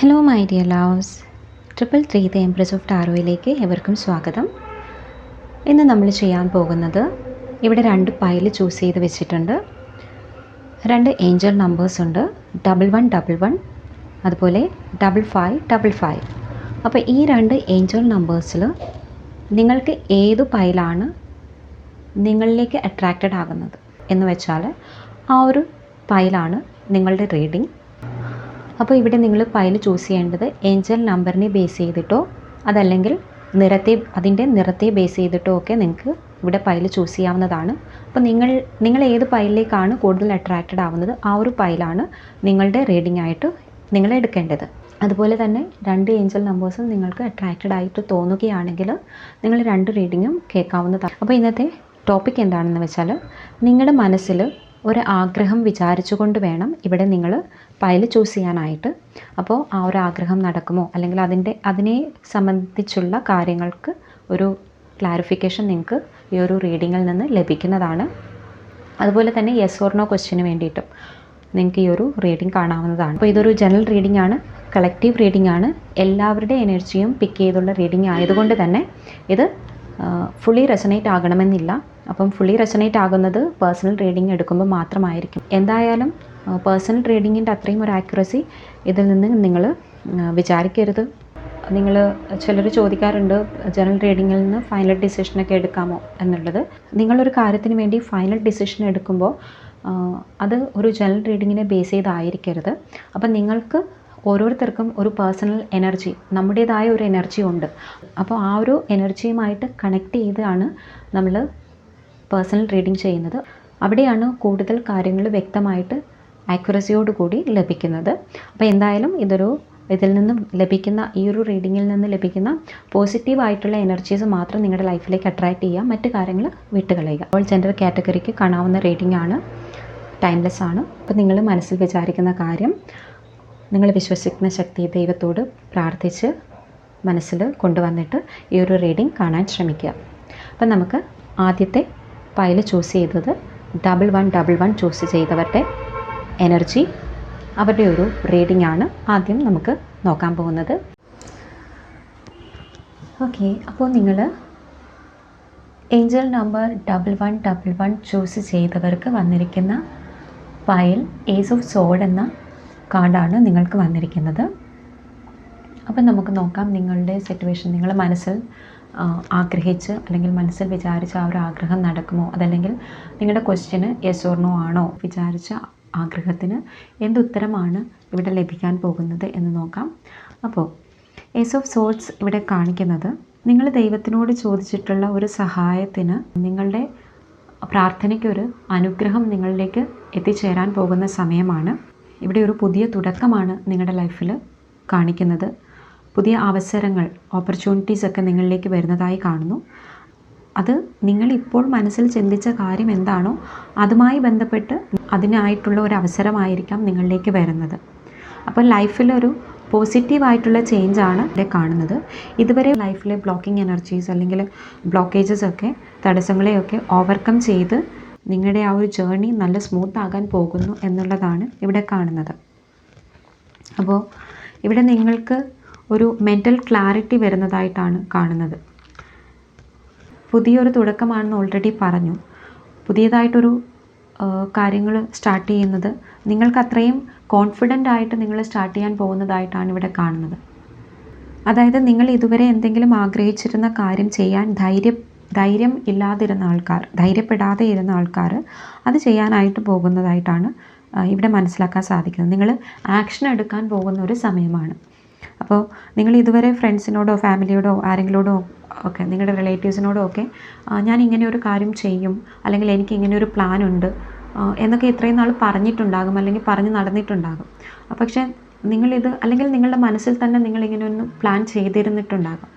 Hello my dear loves triple three the empress of ടാറോയിലേക്ക് എവർക്കും സ്വാഗതം. ഇന്ന് നമ്മൾ ചെയ്യാൻ പോകുന്നത് ഇവിടെ രണ്ട് പൈൽ ചൂസ് ചെയ്ത് വെച്ചിട്ടുണ്ട്. രണ്ട് ഏഞ്ചൽ നമ്പേഴ്സ് ഉണ്ട്. ഡബിൾ വൺ ഡബിൾ വൺ അതുപോലെ ഡബിൾ ഫൈവ് ഡബിൾ ഫൈവ് അപ്പോൾ ഈ രണ്ട് ഏഞ്ചൽ നമ്പേഴ്സിൽ നിങ്ങൾക്ക് ഏത് പൈലാണ് നിങ്ങളിലേക്ക് അട്രാക്റ്റഡ് ആകുന്നത് എന്ന് വെച്ചാൽ ആ ഒരു പൈലാണ് നിങ്ങളുടെ റീഡിങ് അപ്പോൾ ഇവിടെ നിങ്ങൾ ഫയൽ ചൂസ് ചെയ്യേണ്ടത് ഏഞ്ചൽ നമ്പറിനെ ബേസ് ചെയ്തിട്ടോ അതല്ലെങ്കിൽ നിറത്തെ അതിന്റെ നിറത്തെ ബേസ് ചെയ്തിട്ടോ ഒക്കെ നിങ്ങൾക്ക് ഇവിടെ ഫയൽ ചൂസ് ചെയ്യാവുന്നതാണ്. അപ്പോൾ നിങ്ങൾ നിങ്ങൾ ഏത് ഫയലിലേക്കാണ് കൂടുതൽ അട്രാക്റ്റഡ് ആവുന്നത് ആ ഒരു ഫയലാണ് നിങ്ങളുടെ റീഡിംഗ് ആയിട്ട് നിങ്ങൾ എടുക്കേണ്ടത്. അതുപോലെ തന്നെ രണ്ട് ഏഞ്ചൽ നമ്പേഴ്സും നിങ്ങൾക്ക് അട്രാക്റ്റഡ് ആയിട്ട് തോന്നുകയാണെങ്കിൽ നിങ്ങൾ രണ്ട് റീഡിങ്ങും കേൾക്കാവുന്നതാണ്. അപ്പോൾ ഇന്നത്തെ ടോപ്പിക് എന്താണെന്ന് വെച്ചാൽ നിങ്ങളുടെ മനസ്സിൽ ഒരു ആഗ്രഹം വിചാരിച്ചുകൊണ്ട് വേണം ഇവിടെ നിങ്ങൾ ഫയൽ ചൂസ് ചെയ്യാനായിട്ട്. അപ്പോൾ ആ ഒരു ആഗ്രഹം നടക്കുമോ? അല്ലെങ്കിൽ അതിന്റെ അതിനെ സംബന്ധിച്ചുള്ള കാര്യങ്ങൾക്ക് ഒരു ക്ലാരിഫിക്കേഷൻ നിങ്ങൾക്ക് ഈ ഒരു റീഡിങ്ങിൽ നിന്ന് ലഭിക്കുന്നതാണ്. അതുപോലെ തന്നെ യെസ് ഓർ നോ ക്വസ്റ്റിന് വേണ്ടിയിട്ടും നിങ്ങൾക്ക് ഈ ഒരു റീഡിംഗ് കാണാവുന്നതാണ്. അപ്പോൾ ഇതൊരു ജനറൽ റീഡിംഗ് ആണ് കളക്റ്റീവ് റീഡിംഗ് ആണ്. എല്ലാവരുടെ എനർജിയും പിക്ക് ചെയ്തുള്ള റീഡിംഗ് ആയതുകൊണ്ട് തന്നെ ഇത് ഫുള്ളി റെസനേറ്റ് ആകണമെന്നില്ല. അപ്പം ഫുള്ളി റെസനേറ്റ് ആകുന്നത് പേഴ്സണൽ റീഡിംഗ് എടുക്കുമ്പോൾ മാത്രമായിരിക്കും. എന്തായാലും പേഴ്സണൽ റീഡിങ്ങിന്റെ അത്രയും ഒരു ആക്യുറസി ഇതിൽ നിന്ന് നിങ്ങൾ വിചാരിക്കരുത്. നിങ്ങൾ ചിലർ ചോദിക്കാറുണ്ട് ജനറൽ റീഡിങ്ങിൽ നിന്ന് ഫൈനൽ ഡിസിഷനൊക്കെ എടുക്കാമോ എന്നുള്ളത്. നിങ്ങളൊരു കാര്യത്തിന് വേണ്ടി ഫൈനൽ ഡിസിഷൻ എടുക്കുമ്പോൾ അത് ഒരു ജനറൽ റീഡിങ്ങിനെ ബേസ് ചെയ്തായിരിക്കരുത്. അപ്പം നിങ്ങൾക്ക് ഓരോരുത്തർക്കും ഒരു പേഴ്സണൽ എനർജി നമ്മുടേതായ ഒരു എനർജി ഉണ്ട്. അപ്പോൾ ആ ഒരു എനർജിയുമായിട്ട് കണക്ട് ചെയ്താണ് നമ്മൾ പേഴ്സണൽ റീഡിംഗ് ചെയ്യുന്നത്. അവിടെയാണ് കൂടുതൽ കാര്യങ്ങൾ വ്യക്തമായിട്ട് ആക്യുറസിയോട് കൂടി ലഭിക്കുന്നത്. അപ്പോൾ എന്തായാലും ഇതൊരു ഇതിൽ നിന്നും ലഭിക്കുന്ന ഈ ഒരു റീഡിങ്ങിൽ നിന്ന് ലഭിക്കുന്ന പോസിറ്റീവ് ആയിട്ടുള്ള എനർജീസ് മാത്രം നിങ്ങളുടെ ലൈഫിലേക്ക് അട്രാക്റ്റ് ചെയ്യുക മറ്റ് കാര്യങ്ങൾ വിട്ടുകളയുക. അപ്പോൾ ജെൻഡർ കാറ്റഗറിക്ക് കാണാവുന്ന റീഡിംഗ് ആണ്. ടൈംലെസ് ആണ്. അപ്പോൾ നിങ്ങൾ മനസ്സിൽ വിചാരിക്കുന്ന കാര്യം നിങ്ങൾ വിശ്വസിക്കുന്ന ശക്തി ദൈവത്തോട് പ്രാർത്ഥിച്ച് മനസ്സിൽ കൊണ്ടുവന്നിട്ട് ഈ ഒരു റീഡിംഗ് കാണാൻ ശ്രമിക്കുക. അപ്പം നമുക്ക് ആദ്യത്തെ പൈൽ ചൂസ് ചെയ്തത് double one double one choose ചെയ്തവരുടെ എനർജി അവരുടെ ഒരു റീഡിംഗ് ആണ് ആദ്യം നമുക്ക് നോക്കാൻ പോകുന്നത്. ഓക്കെ അപ്പോൾ നിങ്ങൾ angel number double one double one choose ചെയ്തവർക്ക് വന്നിരിക്കുന്ന ഫയൽ ഏസ് ഓഫ് സോഡ് എന്ന കാർഡാണ് നിങ്ങൾക്ക് വന്നിരിക്കുന്നത്. അപ്പം നമുക്ക് നോക്കാം നിങ്ങളുടെ സിറ്റുവേഷൻ നിങ്ങൾ മനസ്സിൽ ആഗ്രഹിച്ച് അല്ലെങ്കിൽ മനസ്സിൽ വിചാരിച്ച ആ ഒരു ആഗ്രഹം നടക്കുമോ? അതല്ലെങ്കിൽ നിങ്ങളുടെ ക്വസ്റ്റ്യന് യെസ് ഓർ ആണോ? വിചാരിച്ച ആഗ്രഹത്തിന് എന്തുത്തരമാണ് ഇവിടെ ലഭിക്കാൻ പോകുന്നത് എന്ന് നോക്കാം. അപ്പോൾ യേസ് ഓഫ് സോൾസ് ഇവിടെ കാണിക്കുന്നത് നിങ്ങൾ ദൈവത്തിനോട് ചോദിച്ചിട്ടുള്ള ഒരു സഹായത്തിന് നിങ്ങളുടെ പ്രാർത്ഥനയ്ക്കൊരു അനുഗ്രഹം നിങ്ങളിലേക്ക് എത്തിച്ചേരാൻ പോകുന്ന സമയമാണ്. ഇവിടെ ഒരു പുതിയ തുടക്കമാണ് നിങ്ങളുടെ ലൈഫിൽ കാണിക്കുന്നത്. പുതിയ അവസരങ്ങൾ ഓപ്പർച്യൂണിറ്റീസ് ഒക്കെ നിങ്ങളിലേക്ക് വരുന്നതായി കാണുന്നു. അത് നിങ്ങളിപ്പോൾ മനസ്സിൽ ചിന്തിച്ച കാര്യം എന്താണോ അതുമായി ബന്ധപ്പെട്ട് അതിനായിട്ടുള്ള ഒരു അവസരമായിരിക്കാം നിങ്ങളിലേക്ക് വരുന്നത്. അപ്പോൾ ലൈഫിലൊരു പോസിറ്റീവായിട്ടുള്ള ചേഞ്ചാണ് ഇവിടെ കാണുന്നത്. ഇതുവരെ ലൈഫിലെ ബ്ലോക്കിംഗ് എനർജീസ് അല്ലെങ്കിൽ ബ്ലോക്കേജസ് ഒക്കെ തടസ്സങ്ങളെയൊക്കെ ഓവർകം ചെയ്ത് നിങ്ങളുടെ ആ ഒരു ജേർണി നല്ല സ്മൂത്ത് ആകാൻ പോകുന്നു എന്നുള്ളതാണ് ഇവിടെ കാണുന്നത്. അപ്പോൾ ഇവിടെ നിങ്ങൾക്ക് ഒരു മെന്റൽ ക്ലാരിറ്റി വരുന്നതായിട്ടാണ് കാണുന്നത്. പുതിയൊരു തുടക്കമാണെന്ന് ഓൾറെഡി പറഞ്ഞു. പുതിയതായിട്ടൊരു കാര്യങ്ങൾ സ്റ്റാർട്ട് ചെയ്യുന്നത് നിങ്ങൾക്ക് അത്രയും കോൺഫിഡന്റ് ആയിട്ട് നിങ്ങൾ സ്റ്റാർട്ട് ചെയ്യാൻ പോകുന്നതായിട്ടാണ് ഇവിടെ കാണുന്നത്. അതായത് നിങ്ങൾ ഇതുവരെ എന്തെങ്കിലും ആഗ്രഹിച്ചിരുന്ന കാര്യം ചെയ്യാൻ ധൈര്യം ധൈര്യം ഇല്ലാതിരുന്ന ആൾക്കാർ ധൈര്യപ്പെടാതെ ഇരുന്ന ആൾക്കാർ അത് ചെയ്യാനായിട്ട് പോകുന്നതായിട്ടാണ് ഇവിടെ മനസ്സിലാക്കാൻ സാധിക്കുന്നത്. നിങ്ങൾ ആക്ഷൻ എടുക്കാൻ പോകുന്ന ഒരു സമയമാണ്. അപ്പോൾ നിങ്ങൾ ഇതുവരെ ഫ്രണ്ട്സിനോടോ ഫാമിലിയോടോ ആരെങ്കിലോടോ ഒക്കെ നിങ്ങളുടെ റിലേറ്റീവ്സിനോടോ ഒക്കെ ഞാൻ ഇങ്ങനെ ഒരു കാര്യം ചെയ്യും അല്ലെങ്കിൽ എനിക്ക് ഇങ്ങനെ ഒരു പ്ലാൻ ഉണ്ട് എന്നൊക്കെ ഇത്രയും നാൾ പറഞ്ഞിട്ടുണ്ടാകും അല്ലെങ്കിൽ പറഞ്ഞ് നടന്നിട്ടുണ്ടാകും. പക്ഷേ നിങ്ങളിത് അല്ലെങ്കിൽ നിങ്ങളുടെ മനസ്സിൽ തന്നെ നിങ്ങളിങ്ങനെ ഒന്ന് പ്ലാൻ ചെയ്തിരുന്നിട്ടുണ്ടാകും.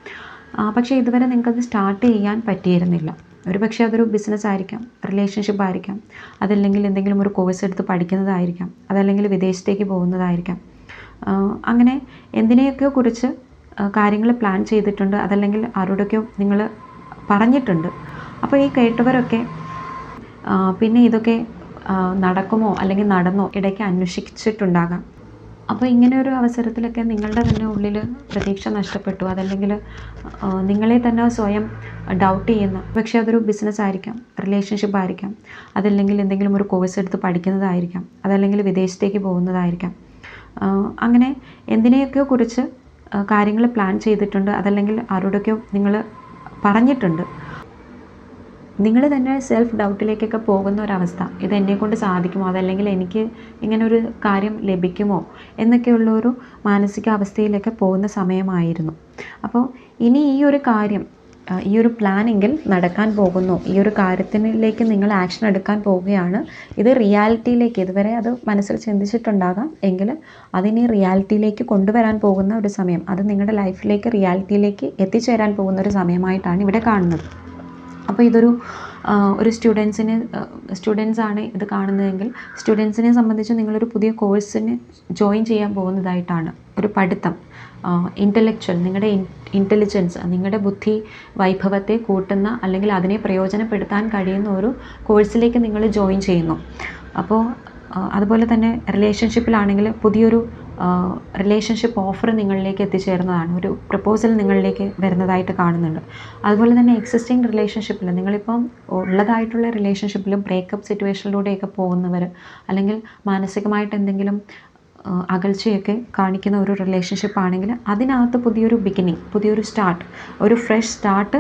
പക്ഷേ ഇതുവരെ നിങ്ങൾക്കത് സ്റ്റാർട്ട് ചെയ്യാൻ പറ്റിയിരുന്നില്ല. ഒരു പക്ഷേ അതൊരു ബിസിനസ് ആയിരിക്കാം റിലേഷൻഷിപ്പ് ആയിരിക്കാം അതല്ലെങ്കിൽ എന്തെങ്കിലും ഒരു കോഴ്സ് എടുത്ത് പഠിക്കുന്നതായിരിക്കാം അതല്ലെങ്കിൽ വിദേശത്തേക്ക് പോകുന്നതായിരിക്കാം. അങ്ങനെ എന്തിനെയൊക്കെ കുറിച്ച് കാര്യങ്ങൾ പ്ലാൻ ചെയ്തിട്ടുണ്ട് അതല്ലെങ്കിൽ ആരോടൊക്കെയോ നിങ്ങൾ പറഞ്ഞിട്ടുണ്ട്. അപ്പോൾ ഈ കേട്ടവരൊക്കെ പിന്നെ ഇതൊക്കെ നടക്കുമോ അല്ലെങ്കിൽ നടന്നോ ഇടയ്ക്ക് അന്വേഷിച്ചിട്ടുണ്ടാകാം. അപ്പോൾ ഇങ്ങനെ ഒരു അവസരത്തിലൊക്കെ നിങ്ങളുടെ തന്നെ ഉള്ളിൽ പ്രതീക്ഷ നഷ്ടപ്പെട്ടു. അതല്ലെങ്കിൽ നിങ്ങളെ തന്നെ സ്വയം ഡൗട്ട് ചെയ്യുന്ന പക്ഷേ അതൊരു ബിസിനസ് ആയിരിക്കാം റിലേഷൻഷിപ്പ് ആയിരിക്കാം. അതല്ലെങ്കിൽ എന്തെങ്കിലും ഒരു കോഴ്സ് എടുത്ത് പഠിക്കുന്നതായിരിക്കാം. അതല്ലെങ്കിൽ വിദേശത്തേക്ക് പോകുന്നതായിരിക്കാം. അങ്ങനെ എന്തിനെയൊക്കെയോ കുറിച്ച് കാര്യങ്ങൾ പ്ലാൻ ചെയ്തിട്ടുണ്ട്. അതല്ലെങ്കിൽ ആരോടൊക്കെയോ നിങ്ങൾ പറഞ്ഞിട്ടുണ്ട്. നിങ്ങൾ തന്നെ സെൽഫ് ഡൗട്ടിലേക്കൊക്കെ പോകുന്ന ഒരവസ്ഥ. ഇത് എന്നെക്കൊണ്ട് സാധിക്കുമോ? അതല്ലെങ്കിൽ എനിക്ക് ഇങ്ങനെ ഒരു കാര്യം ലഭിക്കുമോ? എന്നൊക്കെയുള്ള ഒരു മാനസികാവസ്ഥയിലൊക്കെ പോകുന്ന സമയമായിരുന്നു. അപ്പോൾ ഇനി ഈ ഒരു കാര്യം ഈ ഒരു പ്ലാനെങ്കിൽ നടക്കാൻ പോകുന്നു. ഈ ഒരു കാര്യത്തിലേക്ക് നിങ്ങൾ ആക്ഷൻ എടുക്കാൻ പോവുകയാണ്. ഇത് റിയാലിറ്റിയിലേക്ക് ഇതുവരെ അത് മനസ്സിൽ ചിന്തിച്ചിട്ടുണ്ടാകാം. എങ്കിൽ അതിനെ റിയാലിറ്റിയിലേക്ക് കൊണ്ടുവരാൻ പോകുന്ന ഒരു സമയം അത് നിങ്ങളുടെ ലൈഫിലേക്ക് റിയാലിറ്റിയിലേക്ക് എത്തിച്ചേരാൻ പോകുന്ന ഒരു സമയമായിട്ടാണ് ഇവിടെ കാണുന്നത്. അപ്പോൾ ഇതൊരു ഒരു സ്റ്റുഡൻസിന് സ്റ്റുഡൻസ് ആണ് ഇത് കാണുന്നതെങ്കിൽ സ്റ്റുഡൻസിനെ സംബന്ധിച്ച് നിങ്ങളൊരു പുതിയ കോഴ്സിന് ജോയിൻ ചെയ്യാൻ പോകുന്നതായിട്ടാണ് ഒരു പഠിത്തം. ഇന്റലക്ച്വൽ നിങ്ങളുടെ ഇന്റലിജൻസ് നിങ്ങളുടെ ബുദ്ധി വൈഭവത്തെ കൂട്ടുന്ന അല്ലെങ്കിൽ അതിനെ പ്രയോജനപ്പെടുത്താൻ കഴിയുന്ന ഒരു കോഴ്സിലേക്ക് നിങ്ങൾ ജോയിൻ ചെയ്യുന്നു. അപ്പോൾ അതുപോലെ തന്നെ റിലേഷൻഷിപ്പിലാണെങ്കിൽ പുതിയൊരു റിലേഷൻഷിപ്പ് ഓഫർ നിങ്ങളിലേക്ക് എത്തിച്ചേരുന്നതാണ്. ഒരു പ്രപ്പോസൽ നിങ്ങളിലേക്ക് വരുന്നതായിട്ട് കാണുന്നുണ്ട്. അതുപോലെ തന്നെ എക്സിസ്റ്റിംഗ് റിലേഷൻഷിപ്പിൽ നിങ്ങളിപ്പം ഉള്ളതായിട്ടുള്ള റിലേഷൻഷിപ്പിൽ ബ്രേക്കപ്പ് സിറ്റുവേഷനിലൂടെയൊക്കെ പോകുന്നവർ അല്ലെങ്കിൽ മാനസികമായിട്ട് എന്തെങ്കിലും അകൽച്ചയൊക്കെ കാണിക്കുന്ന ഒരു റിലേഷൻഷിപ്പ് ആണെങ്കിൽ അതിനകത്ത് പുതിയൊരു ബിഗിനിങ് പുതിയൊരു സ്റ്റാർട്ട് ഒരു ഫ്രഷ് സ്റ്റാർട്ട്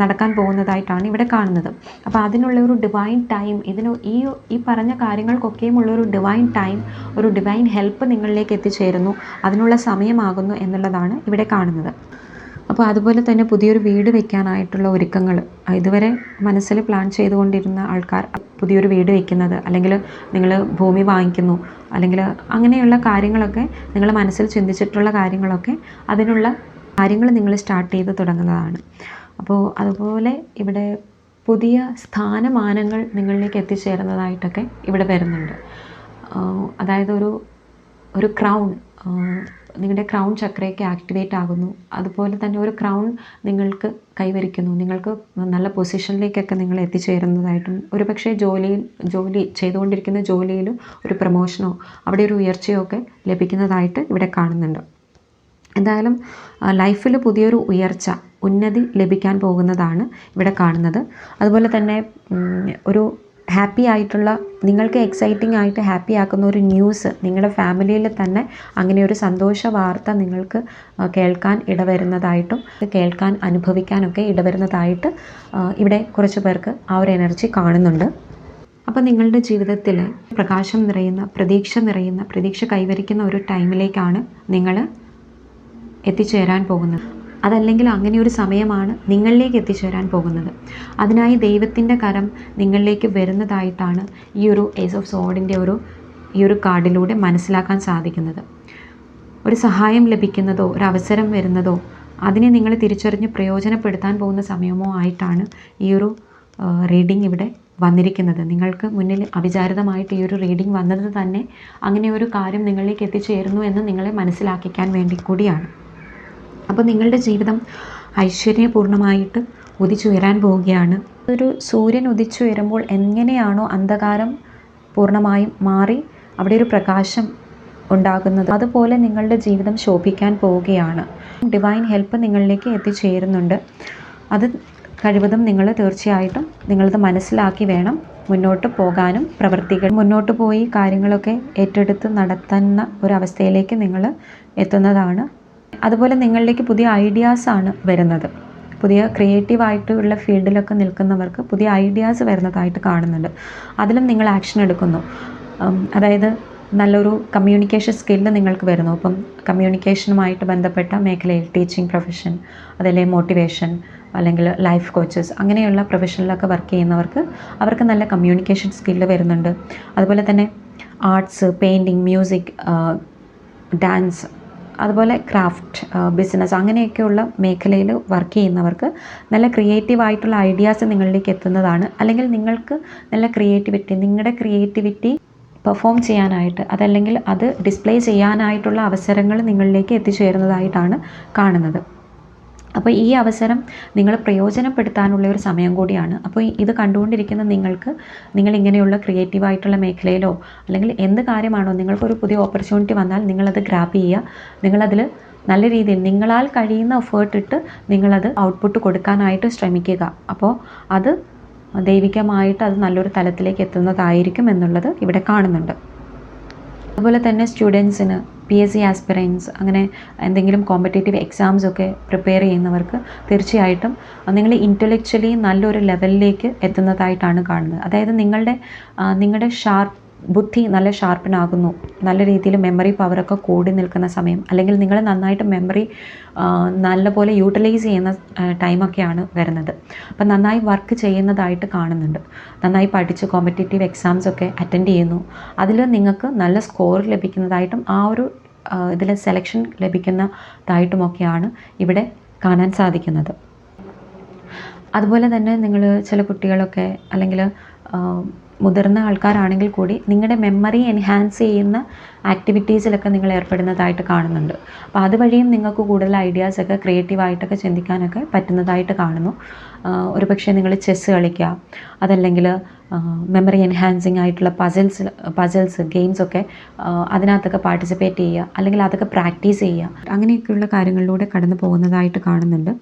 നടക്കാൻ പോകുന്നതായിട്ടാണ് ഇവിടെ കാണുന്നത്. അപ്പോൾ അതിനുള്ള ഒരു ഡിവൈൻ ടൈം ഇതിന് ഈ ഈ പറഞ്ഞ കാര്യങ്ങൾക്കൊക്കെയും ഉള്ള ഒരു ഡിവൈൻ ടൈം ഒരു ഡിവൈൻ ഹെൽപ്പ് നിങ്ങളിലേക്ക് എത്തിച്ചേരുന്നു. അതിനുള്ള സമയമാകുന്നു എന്നുള്ളതാണ് ഇവിടെ കാണുന്നത്. അപ്പോൾ അതുപോലെ തന്നെ പുതിയൊരു വീട് വെക്കാനായിട്ടുള്ള ഒരുക്കങ്ങൾ ഇതുവരെ മനസ്സിൽ പ്ലാൻ ചെയ്തുകൊണ്ടിരുന്ന ആൾക്കാർ പുതിയൊരു വീട് വെക്കുന്നത് അല്ലെങ്കിൽ നിങ്ങൾ ഭൂമി വാങ്ങിക്കുന്നു അല്ലെങ്കിൽ അങ്ങനെയുള്ള കാര്യങ്ങളൊക്കെ നിങ്ങൾ മനസ്സിൽ ചിന്തിച്ചിട്ടുള്ള കാര്യങ്ങളൊക്കെ അതിനുള്ള കാര്യങ്ങൾ നിങ്ങൾ സ്റ്റാർട്ട് ചെയ്ത് തുടങ്ങുന്നതാണ്. അപ്പോൾ അതുപോലെ ഇവിടെ പുതിയ സ്ഥാനമാനങ്ങൾ നിങ്ങളിലേക്ക് എത്തിച്ചേരുന്നതായിട്ടൊക്കെ ഇവിടെ വരുന്നുണ്ട്. അതായത് ഒരു ഒരു ക്രൗൺ നിങ്ങളുടെ ക്രൗൺ ചക്രയൊക്കെ ആക്ടിവേറ്റ് ആകുന്നു. അതുപോലെ തന്നെ ഒരു ക്രൗൺ നിങ്ങൾക്ക് കൈവരിക്കുന്നു. നിങ്ങൾക്ക് നല്ല പൊസിഷനിലേക്കൊക്കെ നിങ്ങൾ എത്തിച്ചേരുന്നതായിട്ടും ഒരു പക്ഷേ ജോലിയിൽ ജോലി ചെയ്തുകൊണ്ടിരിക്കുന്ന ജോലിയിലും ഒരു പ്രൊമോഷനോ അവിടെ ഒരു ഉയർച്ചയോ ഒക്കെ ലഭിക്കുന്നതായിട്ട് ഇവിടെ കാണുന്നുണ്ട്. എന്തായാലും ലൈഫിൽ പുതിയൊരു ഉയർച്ച ഉന്നതി ലഭിക്കാൻ പോകുന്നതാണ് ഇവിടെ കാണുന്നത്. അതുപോലെ തന്നെ ഒരു ഹാപ്പി ആയിട്ടുള്ള നിങ്ങൾക്ക് എക്സൈറ്റിംഗ് ആയിട്ട് ഹാപ്പി ആക്കുന്ന ഒരു ന്യൂസ് നിങ്ങളുടെ ഫാമിലിയിൽ തന്നെ അങ്ങനെ ഒരു സന്തോഷ വാർത്ത നിങ്ങൾക്ക് കേൾക്കാൻ ഇടവരുന്നതായിട്ടും കേൾക്കാൻ അനുഭവിക്കാനൊക്കെ ഇടവരുന്നതായിട്ട് ഇവിടെ കുറച്ച് പേർക്ക് ആ ഒരു എനർജി കാണുന്നുണ്ട്. അപ്പോൾ നിങ്ങളുടെ ജീവിതത്തിൽ പ്രകാശം നിറയുന്ന പ്രതീക്ഷ നിറയുന്ന പ്രതീക്ഷ കൈവരിക്കുന്ന ഒരു ടൈമിലേക്കാണ് നിങ്ങൾ എത്തിച്ചേരാൻ പോകുന്നത്. അതല്ലെങ്കിൽ അങ്ങനെ ഒരു സമയമാണ് നിങ്ങളിലേക്ക് എത്തിച്ചേരാൻ പോകുന്നത്. അതിനായി ദൈവത്തിന്റെ കരം നിങ്ങളിലേക്ക് വരുന്നതായിട്ടാണ് ഈ ഒരു ഏസ് ഓഫ് സോഡിന്റെ ഒരു ഈ ഒരു കാർഡിലൂടെ മനസ്സിലാക്കാൻ സാധിക്കുന്നത്. ഒരു സഹായം ലഭിക്കുന്നതോ ഒരു അവസരം വരുന്നതോ അതിനെ നിങ്ങൾ തിരിച്ചറിഞ്ഞ് പ്രയോജനപ്പെടുത്താൻ പോകുന്ന സമയമോ ആയിട്ടാണ് ഈ ഒരു റീഡിംഗ് ഇവിടെ വന്നിരിക്കുന്നത്. നിങ്ങൾക്ക് മുന്നിൽ അവിചാരിതമായിട്ട് ഈ ഒരു റീഡിംഗ് വന്നത് തന്നെ അങ്ങനെ ഒരു കാര്യം നിങ്ങളിലേക്ക് എത്തിച്ചേരുന്നു എന്ന് നിങ്ങളെ മനസ്സിലാക്കിക്കാൻ വേണ്ടി കൂടിയാണ്. അപ്പോൾ നിങ്ങളുടെ ജീവിതം ഐശ്വര്യപൂർണമായിട്ട് ഉദിച്ചുയരാൻ പോവുകയാണ്. ഒരു സൂര്യൻ ഉദിച്ചുയരുമ്പോൾ എങ്ങനെയാണോ അന്ധകാരം പൂർണമായും മാറി അവിടെ ഒരു പ്രകാശം ഉണ്ടാകുന്നത്. അതുപോലെ നിങ്ങളുടെ ജീവിതം ശോഭിക്കാൻ പോവുകയാണ്. ഡിവൈൻ ഹെൽപ്പ് നിങ്ങളിലേക്ക് എത്തിച്ചേരുന്നുണ്ട്. അത് കഴിവതും നിങ്ങൾ തീർച്ചയായിട്ടും നിങ്ങളത് മനസ്സിലാക്കി വേണം മുന്നോട്ട് പോകാനും പ്രവർത്തികൾ. മുന്നോട്ട് പോയി കാര്യങ്ങളൊക്കെ ഏറ്റെടുത്ത് നടത്തുന്ന ഒരവസ്ഥയിലേക്ക് നിങ്ങൾ എത്തുന്നതാണ് അതുപോലെ നിങ്ങളിലേക്ക് പുതിയ ഐഡിയാസാണ് വരുന്നത്. പുതിയ ക്രിയേറ്റീവായിട്ടുള്ള ഫീൽഡിലൊക്കെ നിൽക്കുന്നവർക്ക് പുതിയ ഐഡിയാസ് വരുന്നതായിട്ട് കാണുന്നുണ്ട്. അതിലും നിങ്ങൾ ആക്ഷൻ എടുക്കുന്നു. അതായത് നല്ലൊരു കമ്മ്യൂണിക്കേഷൻ സ്കില്ല് നിങ്ങൾക്ക് വരുന്നു. അപ്പം കമ്മ്യൂണിക്കേഷനുമായിട്ട് ബന്ധപ്പെട്ട മേഖലയിൽ ടീച്ചിങ് പ്രൊഫഷൻ അതല്ലെങ്കിൽ മോട്ടിവേഷൻ അല്ലെങ്കിൽ ലൈഫ് കോച്ചസ് അങ്ങനെയുള്ള പ്രൊഫഷനിലൊക്കെ വർക്ക് ചെയ്യുന്നവർക്ക് അവർക്ക് നല്ല കമ്മ്യൂണിക്കേഷൻ സ്കില്ല് വരുന്നുണ്ട്. അതുപോലെ തന്നെ ആർട്സ് പെയിന്റിങ് മ്യൂസിക് ഡാൻസ് അതുപോലെ ക്രാഫ്റ്റ് ബിസിനസ് അങ്ങനെയൊക്കെയുള്ള മേഖലയിൽ വർക്ക് ചെയ്യുന്നവർക്ക് നല്ല ക്രിയേറ്റീവ് ആയിട്ടുള്ള ഐഡിയാസ് നിങ്ങളിലേക്ക് എത്തുന്നതാണ്. അല്ലെങ്കിൽ നിങ്ങൾക്ക് നല്ല ക്രിയേറ്റിവിറ്റി നിങ്ങളുടെ ക്രിയേറ്റിവിറ്റി പെർഫോം ചെയ്യാനായിട്ട് അതല്ലെങ്കിൽ അത് ഡിസ്പ്ലേ ചെയ്യാനായിട്ടുള്ള അവസരങ്ങൾ നിങ്ങളിലേക്ക് എത്തിച്ചേരുന്നതായിട്ടാണ് കാണുന്നത്. അപ്പോൾ ഈ അവസരം നിങ്ങൾ പ്രയോജനപ്പെടുത്താനുള്ള ഒരു സമയം കൂടിയാണ്. അപ്പോൾ ഇത് കണ്ടുകൊണ്ടിരിക്കുന്ന നിങ്ങൾക്ക് നിങ്ങൾ ഇങ്ങനെയുള്ള ക്രിയേറ്റീവായിട്ടുള്ള മേഖലയിലോ അല്ലെങ്കിൽ എന്ത് കാര്യമാണോ നിങ്ങൾക്കൊരു പുതിയ ഓപ്പർച്യൂണിറ്റി വന്നാൽ നിങ്ങളത് ഗ്രാപ്പ് ചെയ്യുക. നിങ്ങളതിൽ നല്ല രീതിയിൽ നിങ്ങളാൽ കഴിയുന്ന എഫേർട്ട് ഇട്ട് നിങ്ങളത് ഔട്ട്പുട്ട് കൊടുക്കാനായിട്ട് ശ്രമിക്കുക. അപ്പോൾ അത് ദൈവികമായിട്ട് അത് നല്ലൊരു തലത്തിലേക്ക് എത്തുന്നതായിരിക്കും എന്നുള്ളത് ഇവിടെ കാണുന്നുണ്ട്. അതുപോലെ തന്നെ സ്റ്റുഡൻസിന് പി എസ് സി ആസ്പിറൻസ് അങ്ങനെ എന്തെങ്കിലും കോമ്പറ്റേറ്റീവ് എക്സാംസ് ഒക്കെ പ്രിപ്പയർ ചെയ്യുന്നവർക്ക് തീർച്ചയായിട്ടും നിങ്ങൾ ഇന്റലക്ച്വലി നല്ലൊരു ലെവലിലേക്ക് എത്തുന്നതായിട്ടാണ് കാണുന്നത്. അതായത് നിങ്ങളുടെ നിങ്ങളുടെ ഷാർപ്പ് ബുദ്ധി നല്ല ഷാർപ്പനാകുന്നു. നല്ല രീതിയിൽ മെമ്മറി പവറൊക്കെ കൂടി നിൽക്കുന്ന സമയം അല്ലെങ്കിൽ നിങ്ങൾ നന്നായിട്ട് മെമ്മറി നല്ലപോലെ യൂട്ടിലൈസ് ചെയ്യുന്ന ടൈമൊക്കെയാണ് വരുന്നത്. അപ്പം നന്നായി വർക്ക് ചെയ്യുന്നതായിട്ട് കാണുന്നുണ്ട്. നന്നായി പഠിച്ച് കോമ്പറ്റേറ്റീവ് എക്സാംസ് ഒക്കെ അറ്റൻഡ് ചെയ്യുന്നു. അതിൽ നിങ്ങൾക്ക് നല്ല സ്കോർ ലഭിക്കുന്നതായിട്ടും ആ ഒരു ഇതിൽ സെലക്ഷൻ ലഭിക്കുന്നതായിട്ടുമൊക്കെയാണ് ഇവിടെ കാണാൻ സാധിക്കുന്നത്. അതുപോലെ തന്നെ നിങ്ങൾ ചില കുട്ടികളൊക്കെ അല്ലെങ്കിൽ മുതിർന്ന ആൾക്കാരാണെങ്കിൽ കൂടി നിങ്ങളുടെ മെമ്മറി എൻഹാൻസ് ചെയ്യുന്ന ആക്ടിവിറ്റീസിലൊക്കെ നിങ്ങൾ ഏർപ്പെടുന്നതായിട്ട് കാണുന്നുണ്ട്. അപ്പോൾ അതുവഴിയും നിങ്ങൾക്ക് കൂടുതൽ ഐഡിയാസൊക്കെ ക്രിയേറ്റീവായിട്ടൊക്കെ ചിന്തിക്കാനൊക്കെ പറ്റുന്നതായിട്ട് കാണുന്നു. ഒരു പക്ഷേ നിങ്ങൾ ചെസ്സ് കളിക്കുക അതല്ലെങ്കിൽ മെമ്മറി എൻഹാൻസിങ് ആയിട്ടുള്ള പസിൽസ് പസിൽസ് ഗെയിംസൊക്കെ അതിനകത്തൊക്കെ പാർട്ടിസിപ്പേറ്റ് ചെയ്യുക അല്ലെങ്കിൽ അതൊക്കെ പ്രാക്ടീസ് ചെയ്യുക. അങ്ങനെയൊക്കെയുള്ള കാര്യങ്ങളിലൂടെ കടന്നു പോകുന്നതായിട്ട് കാണുന്നുണ്ട്.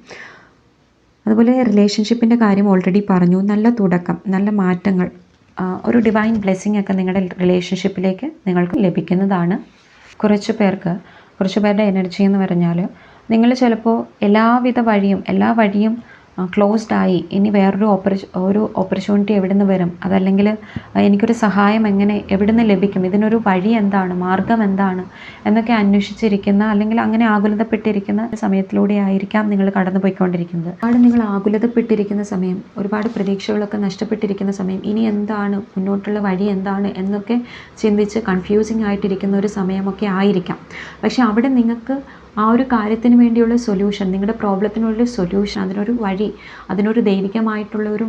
അതുപോലെ റിലേഷൻഷിപ്പിന്റെ കാര്യം ഓൾറെഡി പറഞ്ഞു. നല്ല തുടക്കം നല്ല മാറ്റങ്ങൾ ഒരു ഡിവൈൻ ബ്ലെസ്സിങ് ഒക്കെ നിങ്ങളുടെ റിലേഷൻഷിപ്പിലേക്ക് നിങ്ങൾക്ക് ലഭിക്കുന്നതാണ്. കുറച്ച് പേർക്ക് കുറച്ച് പേരുടെ എനർജി എന്ന് പറഞ്ഞാൽ നിങ്ങൾ ചിലപ്പോൾ എല്ലാവിധ വഴിയും എല്ലാ വഴിയും ക്ലോസ്ഡ് ആയി. ഇനി വേറൊരു ഓപ്പർചു ഒരു ഓപ്പർച്യൂണിറ്റി എവിടെ നിന്ന് വരും? അതല്ലെങ്കിൽ എനിക്കൊരു സഹായം എങ്ങനെ എവിടെ നിന്ന് ലഭിക്കും? ഇതിനൊരു വഴി എന്താണ്? മാർഗം എന്താണ്? എന്നൊക്കെ അന്വേഷിച്ചിരിക്കുന്ന അല്ലെങ്കിൽ അങ്ങനെ ആകുലതപ്പെട്ടിരിക്കുന്ന സമയത്തിലൂടെ ആയിരിക്കാം നിങ്ങൾ കടന്നു പോയിക്കൊണ്ടിരിക്കുന്നത് ഒരുപാട് നിങ്ങൾ ആകുലതപ്പെട്ടിരിക്കുന്ന സമയം ഒരുപാട് പ്രതീക്ഷകളൊക്കെ നഷ്ടപ്പെട്ടിരിക്കുന്ന സമയം ഇനി എന്താണ്? മുന്നോട്ടുള്ള വഴി എന്താണ്? എന്നൊക്കെ ചിന്തിച്ച് കൺഫ്യൂസിങ് ആയിട്ടിരിക്കുന്ന ഒരു സമയമൊക്കെ ആയിരിക്കാം. പക്ഷെ അവിടെ നിങ്ങൾക്ക് ആ ഒരു കാര്യത്തിന് വേണ്ടിയുള്ള സൊല്യൂഷൻ നിങ്ങളുടെ പ്രോബ്ലത്തിനുള്ള സൊല്യൂഷൻ അതിനൊരു വഴി അതിനൊരു ദൈവികമായിട്ടുള്ള ഒരു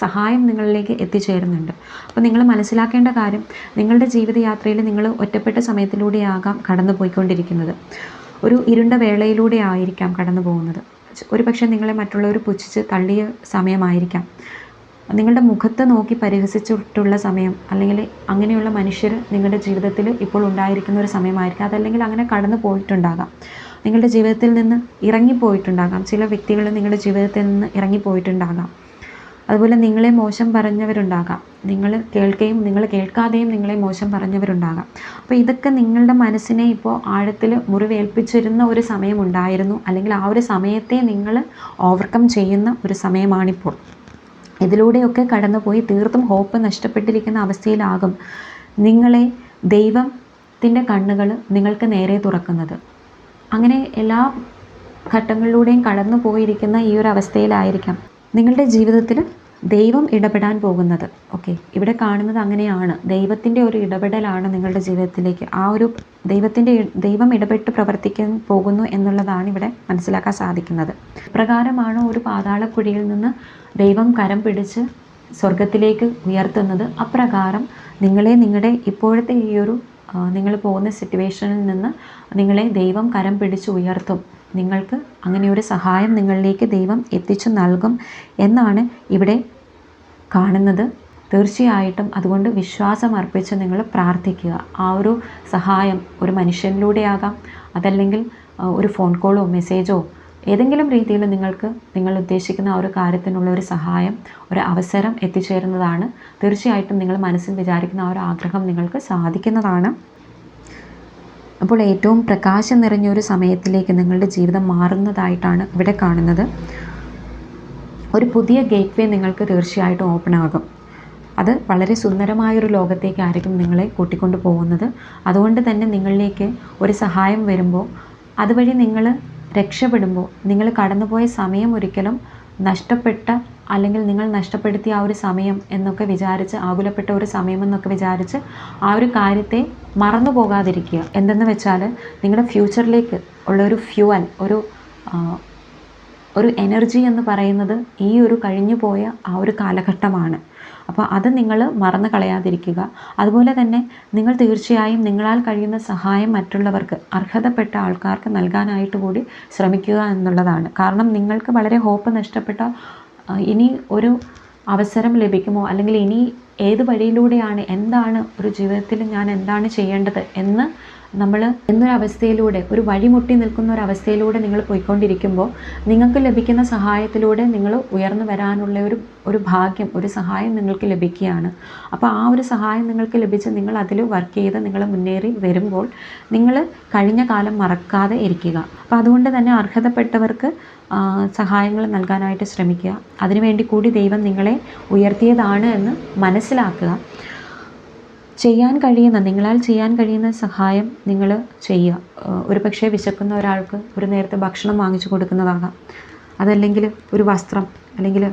സഹായം നിങ്ങളിലേക്ക് എത്തിച്ചേരുന്നുണ്ട്. അപ്പോൾ നിങ്ങൾ മനസ്സിലാക്കേണ്ട കാര്യം നിങ്ങളുടെ ജീവിതയാത്രയിൽ നിങ്ങൾ ഒറ്റപ്പെട്ട സമയത്തിലൂടെയാകാം കടന്നു പോയിക്കൊണ്ടിരിക്കുന്നത് ഒരു ഇരുണ്ട വേളയിലൂടെ ആയിരിക്കാം കടന്നു പോകുന്നത് ഒരു പക്ഷേ നിങ്ങളെ മറ്റുള്ളവർ പുച്ഛിച്ച് തള്ളിയ സമയമായിരിക്കാം. നിങ്ങളുടെ മുഖത്ത് നോക്കി പരിഹസിച്ചിട്ടുള്ള സമയം അല്ലെങ്കിൽ അങ്ങനെയുള്ള മനുഷ്യർ നിങ്ങളുടെ ജീവിതത്തിൽ ഇപ്പോൾ ഉണ്ടായിരിക്കുന്ന ഒരു സമയമായിരിക്കാം. അതല്ലെങ്കിൽ അങ്ങനെ കടന്നു പോയിട്ടുണ്ടാകാം. നിങ്ങളുടെ ജീവിതത്തിൽ നിന്ന് ഇറങ്ങിപ്പോയിട്ടുണ്ടാകാം. ചില വ്യക്തികൾ നിങ്ങളുടെ ജീവിതത്തിൽ നിന്ന് ഇറങ്ങിപ്പോയിട്ടുണ്ടാകാം. അതുപോലെ നിങ്ങളെ മോശം പറഞ്ഞവരുണ്ടാകാം. നിങ്ങൾ കേൾക്കുകയും നിങ്ങൾ കേൾക്കാതെയും നിങ്ങളെ മോശം പറഞ്ഞവരുണ്ടാകാം. അപ്പോൾ ഇതൊക്കെ നിങ്ങളുടെ മനസ്സിനെ ഇപ്പോൾ ആഴത്തിൽ മുറിവേൽപ്പിച്ചിരുന്ന ഒരു സമയമുണ്ടായിരുന്നു അല്ലെങ്കിൽ ആ ഒരു സമയത്തെ നിങ്ങൾ ഓവർകം ചെയ്യുന്ന ഒരു സമയമാണിപ്പോൾ. ഇതിലൂടെയൊക്കെ കടന്നുപോയി തീർത്തും ഹോപ്പ് നഷ്ടപ്പെട്ടിരിക്കുന്ന അവസ്ഥയിലാകും നിങ്ങളെ ദൈവത്തിന്റെ കണ്ണുകൾ നിങ്ങൾക്ക് നേരെ തുറക്കുന്നത്. അങ്ങനെ എല്ലാ ഘട്ടങ്ങളിലൂടെയും കടന്നു പോയിരിക്കുന്ന ഈ ഒരു അവസ്ഥയിലായിരിക്കാം നിങ്ങളുടെ ജീവിതത്തിൽ ദൈവം ഇടപെടാൻ പോകുന്നത്. ഓക്കെ ഇവിടെ കാണുന്നത് അങ്ങനെയാണ്. ദൈവത്തിന്റെ ഒരു ഇടപെടലാണ് നിങ്ങളുടെ ജീവിതത്തിലേക്ക്. ആ ഒരു ദൈവത്തിന്റെ ദൈവം ഇടപെട്ട് പ്രവർത്തിക്കാൻ പോകുന്നു എന്നുള്ളതാണ് ഇവിടെ മനസ്സിലാക്കാൻ സാധിക്കുന്നത്. പ്രകാരമാണ് ഒരു പാതാളക്കുഴിയിൽ നിന്ന് ദൈവം കരം പിടിച്ച് സ്വർഗത്തിലേക്ക് ഉയർത്തുന്നത്. അപ്രകാരം നിങ്ങളെ നിങ്ങളുടെ ഇപ്പോഴത്തെ ഈ ഒരു നിങ്ങൾ പോകുന്ന സിറ്റുവേഷനിൽ നിന്ന് നിങ്ങളെ ദൈവം കരം പിടിച്ച് ഉയർത്തും. നിങ്ങൾക്ക് അങ്ങനെയൊരു സഹായം നിങ്ങളിലേക്ക് ദൈവം എത്തിച്ചു നൽകും എന്നാണ് ഇവിടെ കാണുന്നത്. തീർച്ചയായിട്ടും അതുകൊണ്ട് വിശ്വാസം അർപ്പിച്ച് നിങ്ങൾ പ്രാർത്ഥിക്കുക. ആ ഒരു സഹായം ഒരു മനുഷ്യനിലൂടെയാകാം അതല്ലെങ്കിൽ ഒരു ഫോൺ കോളോ മെസ്സേജോ ഏതെങ്കിലും രീതിയിൽ നിങ്ങൾക്ക് നിങ്ങൾ ഉദ്ദേശിക്കുന്ന ആ ഒരു കാര്യത്തിനുള്ള ഒരു സഹായം ഒരു അവസരം എത്തിച്ചേരുന്നതാണ്. തീർച്ചയായിട്ടും നിങ്ങൾ മനസ്സിൽ വിചാരിക്കുന്ന ആ ഒരു ആഗ്രഹം നിങ്ങൾക്ക് സാധിക്കുന്നതാണ്. അപ്പോൾ ഏറ്റവും പ്രകാശം നിറഞ്ഞ ഒരു സമയത്തിലേക്ക് നിങ്ങളുടെ ജീവിതം മാറുന്നതായിട്ടാണ് ഇവിടെ കാണുന്നത്. ഒരു പുതിയ ഗേറ്റ് വേ നിങ്ങൾക്ക് തീർച്ചയായിട്ടും ഓപ്പൺ ആകും. അത് വളരെ സുന്ദരമായൊരു ലോകത്തേക്കായിരിക്കും നിങ്ങളെ കൂട്ടിക്കൊണ്ടു പോകുന്നത്. അതുകൊണ്ട് തന്നെ നിങ്ങളിലേക്ക് ഒരു സഹായം വരുമ്പോൾ അതുവഴി നിങ്ങൾ രക്ഷപ്പെടുമ്പോൾ നിങ്ങൾ കടന്നുപോയ സമയം ഒരിക്കലും നഷ്ടപ്പെട്ട അല്ലെങ്കിൽ നിങ്ങൾ നഷ്ടപ്പെടുത്തിയ ആ ഒരു സമയം എന്നൊക്കെ വിചാരിച്ച് ആകുലപ്പെട്ട ഒരു സമയം എന്നൊക്കെ വിചാരിച്ച് ആ ഒരു കാര്യത്തെ മറന്നു പോകാതിരിക്കുക. എന്തെന്ന് വെച്ചാൽ നിങ്ങളുടെ ഫ്യൂച്ചറിലേക്ക് ഉള്ള ഒരു ഫ്യൂവൽ ഒരു ഒരു എനർജി എന്ന് പറയുന്നത് ഈ ഒരു കഴിഞ്ഞു പോയ ആ ഒരു കാലഘട്ടമാണ്. അപ്പോൾ അത് നിങ്ങൾ മറന്നു കളയാതിരിക്കുക. അതുപോലെ തന്നെ നിങ്ങൾ തീർച്ചയായും നിങ്ങളാൽ കഴിയുന്ന സഹായം മറ്റുള്ളവർക്ക് അർഹതപ്പെട്ട ആൾക്കാർക്ക് നൽകാനായിട്ട് കൂടി ശ്രമിക്കുക എന്നുള്ളതാണ്. കാരണം നിങ്ങൾക്ക് വളരെ ഹോപ്പ് നഷ്ടപ്പെട്ട ഇനി ഒരു അവസരം ലഭിക്കുമോ? അല്ലെങ്കിൽ ഇനി ഏത് വഴിയിലൂടെയാണ് എന്താണ് ഒരു ജീവിതത്തിൽ ഞാൻ എന്താണ് ചെയ്യേണ്ടത് എന്ന് നമ്മൾ എന്നൊരവസ്ഥയിലൂടെ ഒരു വഴിമുട്ടി നിൽക്കുന്ന ഒരു അവസ്ഥയിലൂടെ നിങ്ങൾ പോയിക്കൊണ്ടിരിക്കുമ്പോൾ നിങ്ങൾക്ക് ലഭിക്കുന്ന സഹായത്തിലൂടെ നിങ്ങൾ ഉയർന്നു വരാനുള്ള ഒരു ഒരു ഭാഗ്യം ഒരു സഹായം നിങ്ങൾക്ക് ലഭിക്കുകയാണ്. അപ്പോൾ ആ ഒരു സഹായം നിങ്ങൾക്ക് ലഭിച്ച് നിങ്ങൾ അതിൽ വർക്ക് ചെയ്ത് നിങ്ങൾ മുന്നേറി വരുമ്പോൾ നിങ്ങൾ കഴിഞ്ഞ കാലം മറക്കാതെ ഇരിക്കുക. അപ്പോൾ അതുകൊണ്ട് തന്നെ അർഹതപ്പെട്ടവർക്ക് സഹായങ്ങൾ നൽകാനായിട്ട് ശ്രമിക്കുക. അതിനുവേണ്ടി കൂടി ദൈവം നിങ്ങളെ ഉയർത്തിയതാണ് എന്ന് മനസ്സിലാക്കുക. ചെയ്യാൻ കഴിയുന്ന നിങ്ങളാൽ ചെയ്യാൻ കഴിയുന്ന സഹായം നിങ്ങൾ ചെയ്യുക. ഒരു പക്ഷേ വിശക്കുന്ന ഒരാൾക്ക് ഒരു നേരത്തെ ഭക്ഷണം വാങ്ങിച്ചു കൊടുക്കുന്നതാകാം അതല്ലെങ്കിൽ ഒരു വസ്ത്രം അല്ലെങ്കിൽ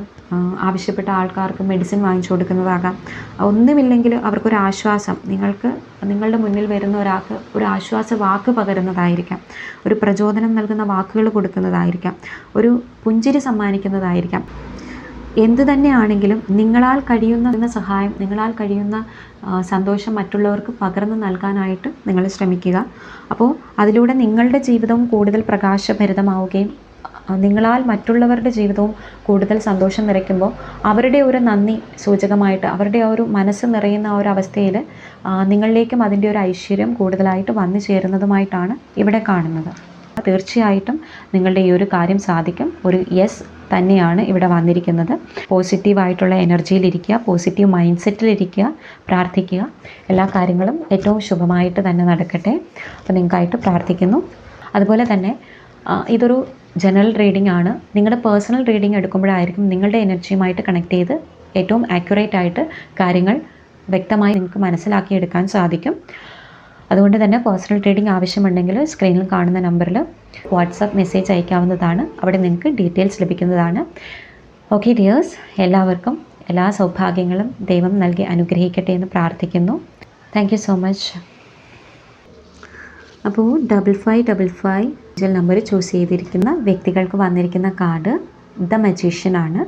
ആവശ്യപ്പെട്ട ആൾക്കാർക്ക് മെഡിസിൻ വാങ്ങിച്ചു കൊടുക്കുന്നതാകാം. ഒന്നുമില്ലെങ്കിൽ അവർക്കൊരു ആശ്വാസം. നിങ്ങൾക്ക് നിങ്ങളുടെ മുന്നിൽ വരുന്ന ഒരാൾക്ക് ഒരു ആശ്വാസ വാക്ക് പകരുന്നതായിരിക്കാം. ഒരു പ്രചോദനം നൽകുന്ന വാക്കുകൾ കൊടുക്കുന്നതായിരിക്കാം. ഒരു പുഞ്ചിരി സമ്മാനിക്കുന്നതായിരിക്കാം. എന്ത് തന്നെയാണെങ്കിലും നിങ്ങളാൽ കഴിയുന്ന സഹായം നിങ്ങളാൽ കഴിയുന്ന സന്തോഷം മറ്റുള്ളവർക്ക് പകർന്നു നൽകാനായിട്ട് നിങ്ങൾ ശ്രമിക്കുക. അപ്പോൾ അതിലൂടെ നിങ്ങളുടെ ജീവിതവും കൂടുതൽ പ്രകാശഭരിതമാവുകയും നിങ്ങളാൽ മറ്റുള്ളവരുടെ ജീവിതവും കൂടുതൽ സന്തോഷം നിറയ്ക്കുമ്പോൾ അവരുടെ ഒരു നന്ദി സൂചകമായിട്ട് അവരുടെ ആ ഒരു മനസ്സ് നിറയുന്ന ആ ഒരു അവസ്ഥയിൽ നിങ്ങളിലേക്കും അതിന്റെ ഒരു ഐശ്വര്യം കൂടുതലായിട്ട് വന്നു ചേരുന്നതുമായിട്ടാണ് ഇവിടെ കാണുന്നത്. തീർച്ചയായിട്ടും നിങ്ങളുടെ ഈ ഒരു കാര്യം സാധിക്കും. ഒരു യെസ് തന്നെയാണ് ഇവിടെ വന്നിരിക്കുന്നത്. പോസിറ്റീവായിട്ടുള്ള എനർജിയിലിരിക്കുക പോസിറ്റീവ് മൈൻഡ് സെറ്റിലിരിക്കുക പ്രാർത്ഥിക്കുക. എല്ലാ കാര്യങ്ങളും ഏറ്റവും ശുഭമായിട്ട് തന്നെ നടക്കട്ടെ. അപ്പോൾ നിങ്ങൾക്കായിട്ട് പ്രാർത്ഥിക്കുന്നു. അതുപോലെ തന്നെ ഇതൊരു ജനറൽ റീഡിംഗ് ആണ്. നിങ്ങളുടെ പേഴ്സണൽ റീഡിംഗ് എടുക്കുമ്പോഴായിരിക്കും നിങ്ങളുടെ എനർജിയുമായിട്ട് കണക്ട് ചെയ്ത് ഏറ്റവും ആക്യുറേറ്റ് ആയിട്ട് കാര്യങ്ങൾ വ്യക്തമായി നിങ്ങൾക്ക് മനസ്സിലാക്കിയെടുക്കാൻ സാധിക്കും. അതുകൊണ്ട് തന്നെ പേഴ്സണൽ ട്രേഡിംഗ് ആവശ്യമുണ്ടെങ്കിൽ സ്ക്രീനിൽ കാണുന്ന നമ്പറിൽ വാട്സപ്പ് മെസ്സേജ് അയക്കാവുന്നതാണ്. അവിടെ നിങ്ങൾക്ക് ഡീറ്റെയിൽസ് ലഭിക്കുന്നതാണ്. ഓക്കെ ഡിയേഴ്സ് എല്ലാവർക്കും എല്ലാ സൗഭാഗ്യങ്ങളും ദൈവം നൽകി അനുഗ്രഹിക്കട്ടെ എന്ന് പ്രാർത്ഥിക്കുന്നു. താങ്ക് സോ മച്ച് അപ്പോൾ double five double five number choose ചെയ്തിരിക്കുന്ന വ്യക്തികൾക്ക് വന്നിരിക്കുന്ന കാർഡ് ദ മജീഷ്യൻ ആണ്.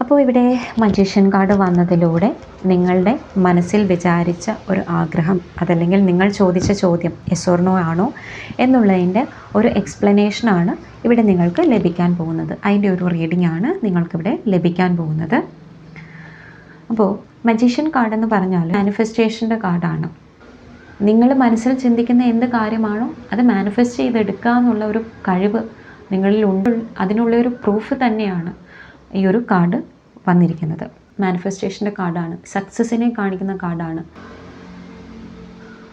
അപ്പോൾ ഇവിടെ മജീഷ്യൻ കാർഡ് വന്നതിലൂടെ നിങ്ങളുടെ മനസ്സിൽ വിചാരിച്ച ഒരു ആഗ്രഹം അതല്ലെങ്കിൽ നിങ്ങൾ ചോദിച്ച ചോദ്യം യെസോർണോ ആണോ എന്നുള്ളതിന്റെ ഒരു എക്സ്പ്ലനേഷനാണ് ഇവിടെ നിങ്ങൾക്ക് ലഭിക്കാൻ പോകുന്നത്. അതിന്റെ ഒരു റീഡിംഗ് ആണ് നിങ്ങൾക്കിവിടെ ലഭിക്കാൻ പോകുന്നത്. അപ്പോൾ മജീഷ്യൻ കാർഡ് എന്ന് പറഞ്ഞാൽ മാനിഫെസ്റ്റേഷന്റെ കാർഡാണ്. നിങ്ങൾ മനസ്സിൽ ചിന്തിക്കുന്ന എന്ത് കാര്യമാണോ അത് മാനിഫെസ്റ്റ് ചെയ്തെടുക്കുക എന്നുള്ള ഒരു കഴിവ് നിങ്ങളിൽ ഉണ്ട്. അതിനുള്ള ഒരു പ്രൂഫ് തന്നെയാണ്. ഈ ഒരു കാർഡ് വന്നിരിക്കുന്നത്. മാനിഫെസ്റ്റേഷന്റെ കാർഡാണ്. സക്സസ്സിനെ കാണിക്കുന്ന കാർഡാണ്.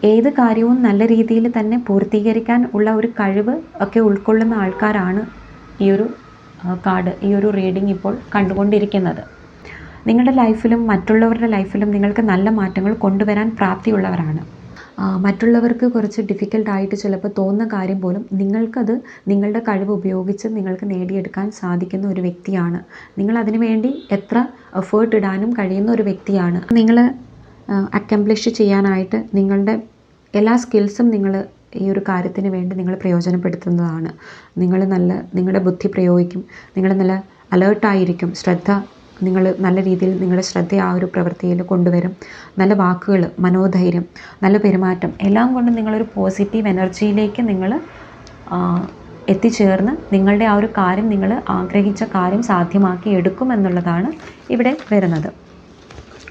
ഏത് കാര്യവും നല്ല രീതിയിൽ തന്നെ പൂർത്തീകരിക്കാൻ ഉള്ള ഒരു കഴിവ് ഒക്കെ ഉൾക്കൊള്ളുന്ന ആൾക്കാരാണ് ഈ ഒരു കാർഡ് ഈ ഒരു റീഡിംഗ് ഇപ്പോൾ കണ്ടുകൊണ്ടിരിക്കുന്നത്. നിങ്ങളുടെ ലൈഫിലും മറ്റുള്ളവരുടെ ലൈഫിലും നിങ്ങൾക്ക് നല്ല മാറ്റങ്ങൾ കൊണ്ടുവരാൻ പ്രാപ്തിയുള്ളവരാണ്. മറ്റുള്ളവർക്ക് കുറച്ച് ഡിഫിക്കൽട്ടായിട്ട് ചിലപ്പോൾ തോന്നുന്ന കാര്യം പോലും നിങ്ങൾക്കത് നിങ്ങളുടെ കഴിവ് ഉപയോഗിച്ച് നിങ്ങൾക്ക് നേടിയെടുക്കാൻ സാധിക്കുന്ന ഒരു വ്യക്തിയാണ്. നിങ്ങൾ അതിനു വേണ്ടി എത്ര എഫേർട്ട് ഇടാനും കഴിയുന്ന ഒരു വ്യക്തിയാണ്. നിങ്ങൾ അക്കംപ്ലിഷ് ചെയ്യാനായിട്ട് നിങ്ങളുടെ എല്ലാ സ്കിൽസും നിങ്ങൾ ഈ ഒരു കാര്യത്തിന് വേണ്ടി നിങ്ങൾ പ്രയോജനപ്പെടുത്തുന്നതാണ്. നിങ്ങൾ നല്ല നിങ്ങളുടെ ബുദ്ധി പ്രയോഗിക്കും. നിങ്ങൾ നല്ല അലേർട്ടായിരിക്കും ശ്രദ്ധ നിങ്ങൾ നല്ല രീതിയിൽ നിങ്ങളുടെ ശ്രദ്ധ ആ ഒരു പ്രവൃത്തിയിൽ കൊണ്ടുവരും. നല്ല വാക്കുകൾ മനോധൈര്യം നല്ല പെരുമാറ്റം എല്ലാം കൊണ്ടും നിങ്ങളൊരു പോസിറ്റീവ് എനർജിയിലേക്ക് നിങ്ങൾ എത്തിച്ചേർന്ന് നിങ്ങളുടെ ആ ഒരു കാര്യം നിങ്ങൾ ആഗ്രഹിച്ച കാര്യം സാധ്യമാക്കി എടുക്കുമെന്നുള്ളതാണ് ഇവിടെ വരുന്നത്.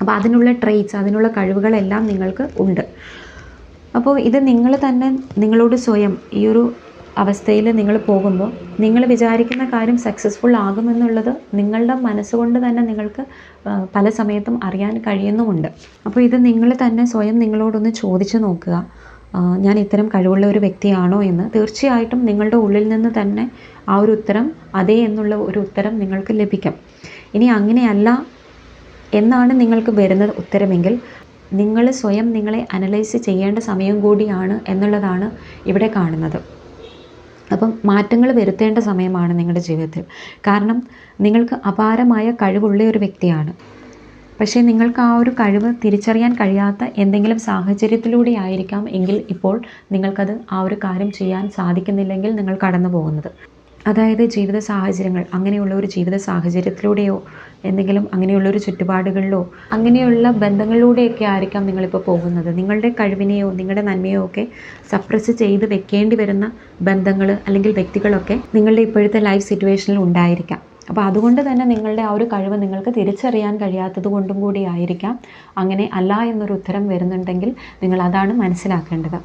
അപ്പോൾ അതിനുള്ള ട്രെയ്റ്റ്സ് അതിനുള്ള കഴിവുകളെല്ലാം നിങ്ങൾക്ക് ഉണ്ട്. അപ്പോൾ ഇത് നിങ്ങൾ തന്നെ നിങ്ങളോട് സ്വയം ഈ ഒരു അവസ്ഥയിൽ നിങ്ങൾ പോകുമ്പോൾ നിങ്ങൾ വിചാരിക്കുന്ന കാര്യം സക്സസ്ഫുൾ ആകുമെന്നുള്ളത് നിങ്ങളുടെ മനസ്സുകൊണ്ട് തന്നെ നിങ്ങൾക്ക് പല സമയത്തും അറിയാൻ കഴിയുന്നുമുണ്ട്. അപ്പോൾ ഇത് നിങ്ങൾ തന്നെ സ്വയം നിങ്ങളോടൊന്ന് ചോദിച്ചു നോക്കുക. ഞാൻ ഇത്തരം കഴിവുള്ള ഒരു വ്യക്തിയാണോ എന്ന് തീർച്ചയായിട്ടും നിങ്ങളുടെ ഉള്ളിൽ നിന്ന് തന്നെ ആ ഒരു ഉത്തരം അതേ എന്നുള്ള ഒരു ഉത്തരം നിങ്ങൾക്ക് ലഭിക്കും. ഇനി അങ്ങനെയല്ല എന്നാണ് നിങ്ങൾക്ക് വരുന്ന ഉത്തരമെങ്കിൽ നിങ്ങൾ സ്വയം നിങ്ങളെ അനലൈസ് ചെയ്യേണ്ട സമയം കൂടിയാണ് എന്നുള്ളതാണ് ഇവിടെ കാണുന്നത്. അപ്പം മാറ്റങ്ങൾ വരുത്തേണ്ട സമയമാണ് നിങ്ങളുടെ ജീവിതത്തിൽ. കാരണം നിങ്ങൾക്ക് അപാരമായ കഴിവുള്ള ഒരു വ്യക്തിയാണ്. പക്ഷേ നിങ്ങൾക്ക് ആ ഒരു കഴിവ് തിരിച്ചറിയാൻ കഴിയാത്ത എന്തെങ്കിലും സാഹചര്യത്തിലൂടെ ആയിരിക്കാം എങ്കിൽ ഇപ്പോൾ നിങ്ങൾക്കത് ആ ഒരു കാര്യം ചെയ്യാൻ സാധിക്കുന്നില്ലെങ്കിൽ നിങ്ങൾ കടന്നു പോകുന്നത് അതായത് ജീവിത സാഹചര്യങ്ങൾ അങ്ങനെയുള്ള ഒരു ജീവിത സാഹചര്യത്തിലൂടെയോ എന്തെങ്കിലും അങ്ങനെയുള്ള ഒരു ചുറ്റുപാടുകളിലോ അങ്ങനെയുള്ള ബന്ധങ്ങളിലൂടെയൊക്കെ ആയിരിക്കാം നിങ്ങളിപ്പോൾ പോകുന്നത്. നിങ്ങളുടെ കഴിവിനെയോ നിങ്ങളുടെ നന്മയോ ഒക്കെ സപ്രസ് ചെയ്ത് വെക്കേണ്ടി വരുന്ന ബന്ധങ്ങൾ അല്ലെങ്കിൽ വ്യക്തികളൊക്കെ നിങ്ങളുടെ ഇപ്പോഴത്തെ ലൈഫ് സിറ്റുവേഷനിൽ ഉണ്ടായിരിക്കാം. അപ്പോൾ അതുകൊണ്ട് തന്നെ നിങ്ങളുടെ ആ ഒരു കഴിവ് നിങ്ങൾക്ക് തിരിച്ചറിയാൻ കഴിയാത്തത് കൊണ്ടും കൂടി ആയിരിക്കാം. അങ്ങനെ അല്ല എന്നൊരു ഉത്തരം വരുന്നുണ്ടെങ്കിൽ നിങ്ങൾ അതാണ് മനസ്സിലാക്കേണ്ടത്.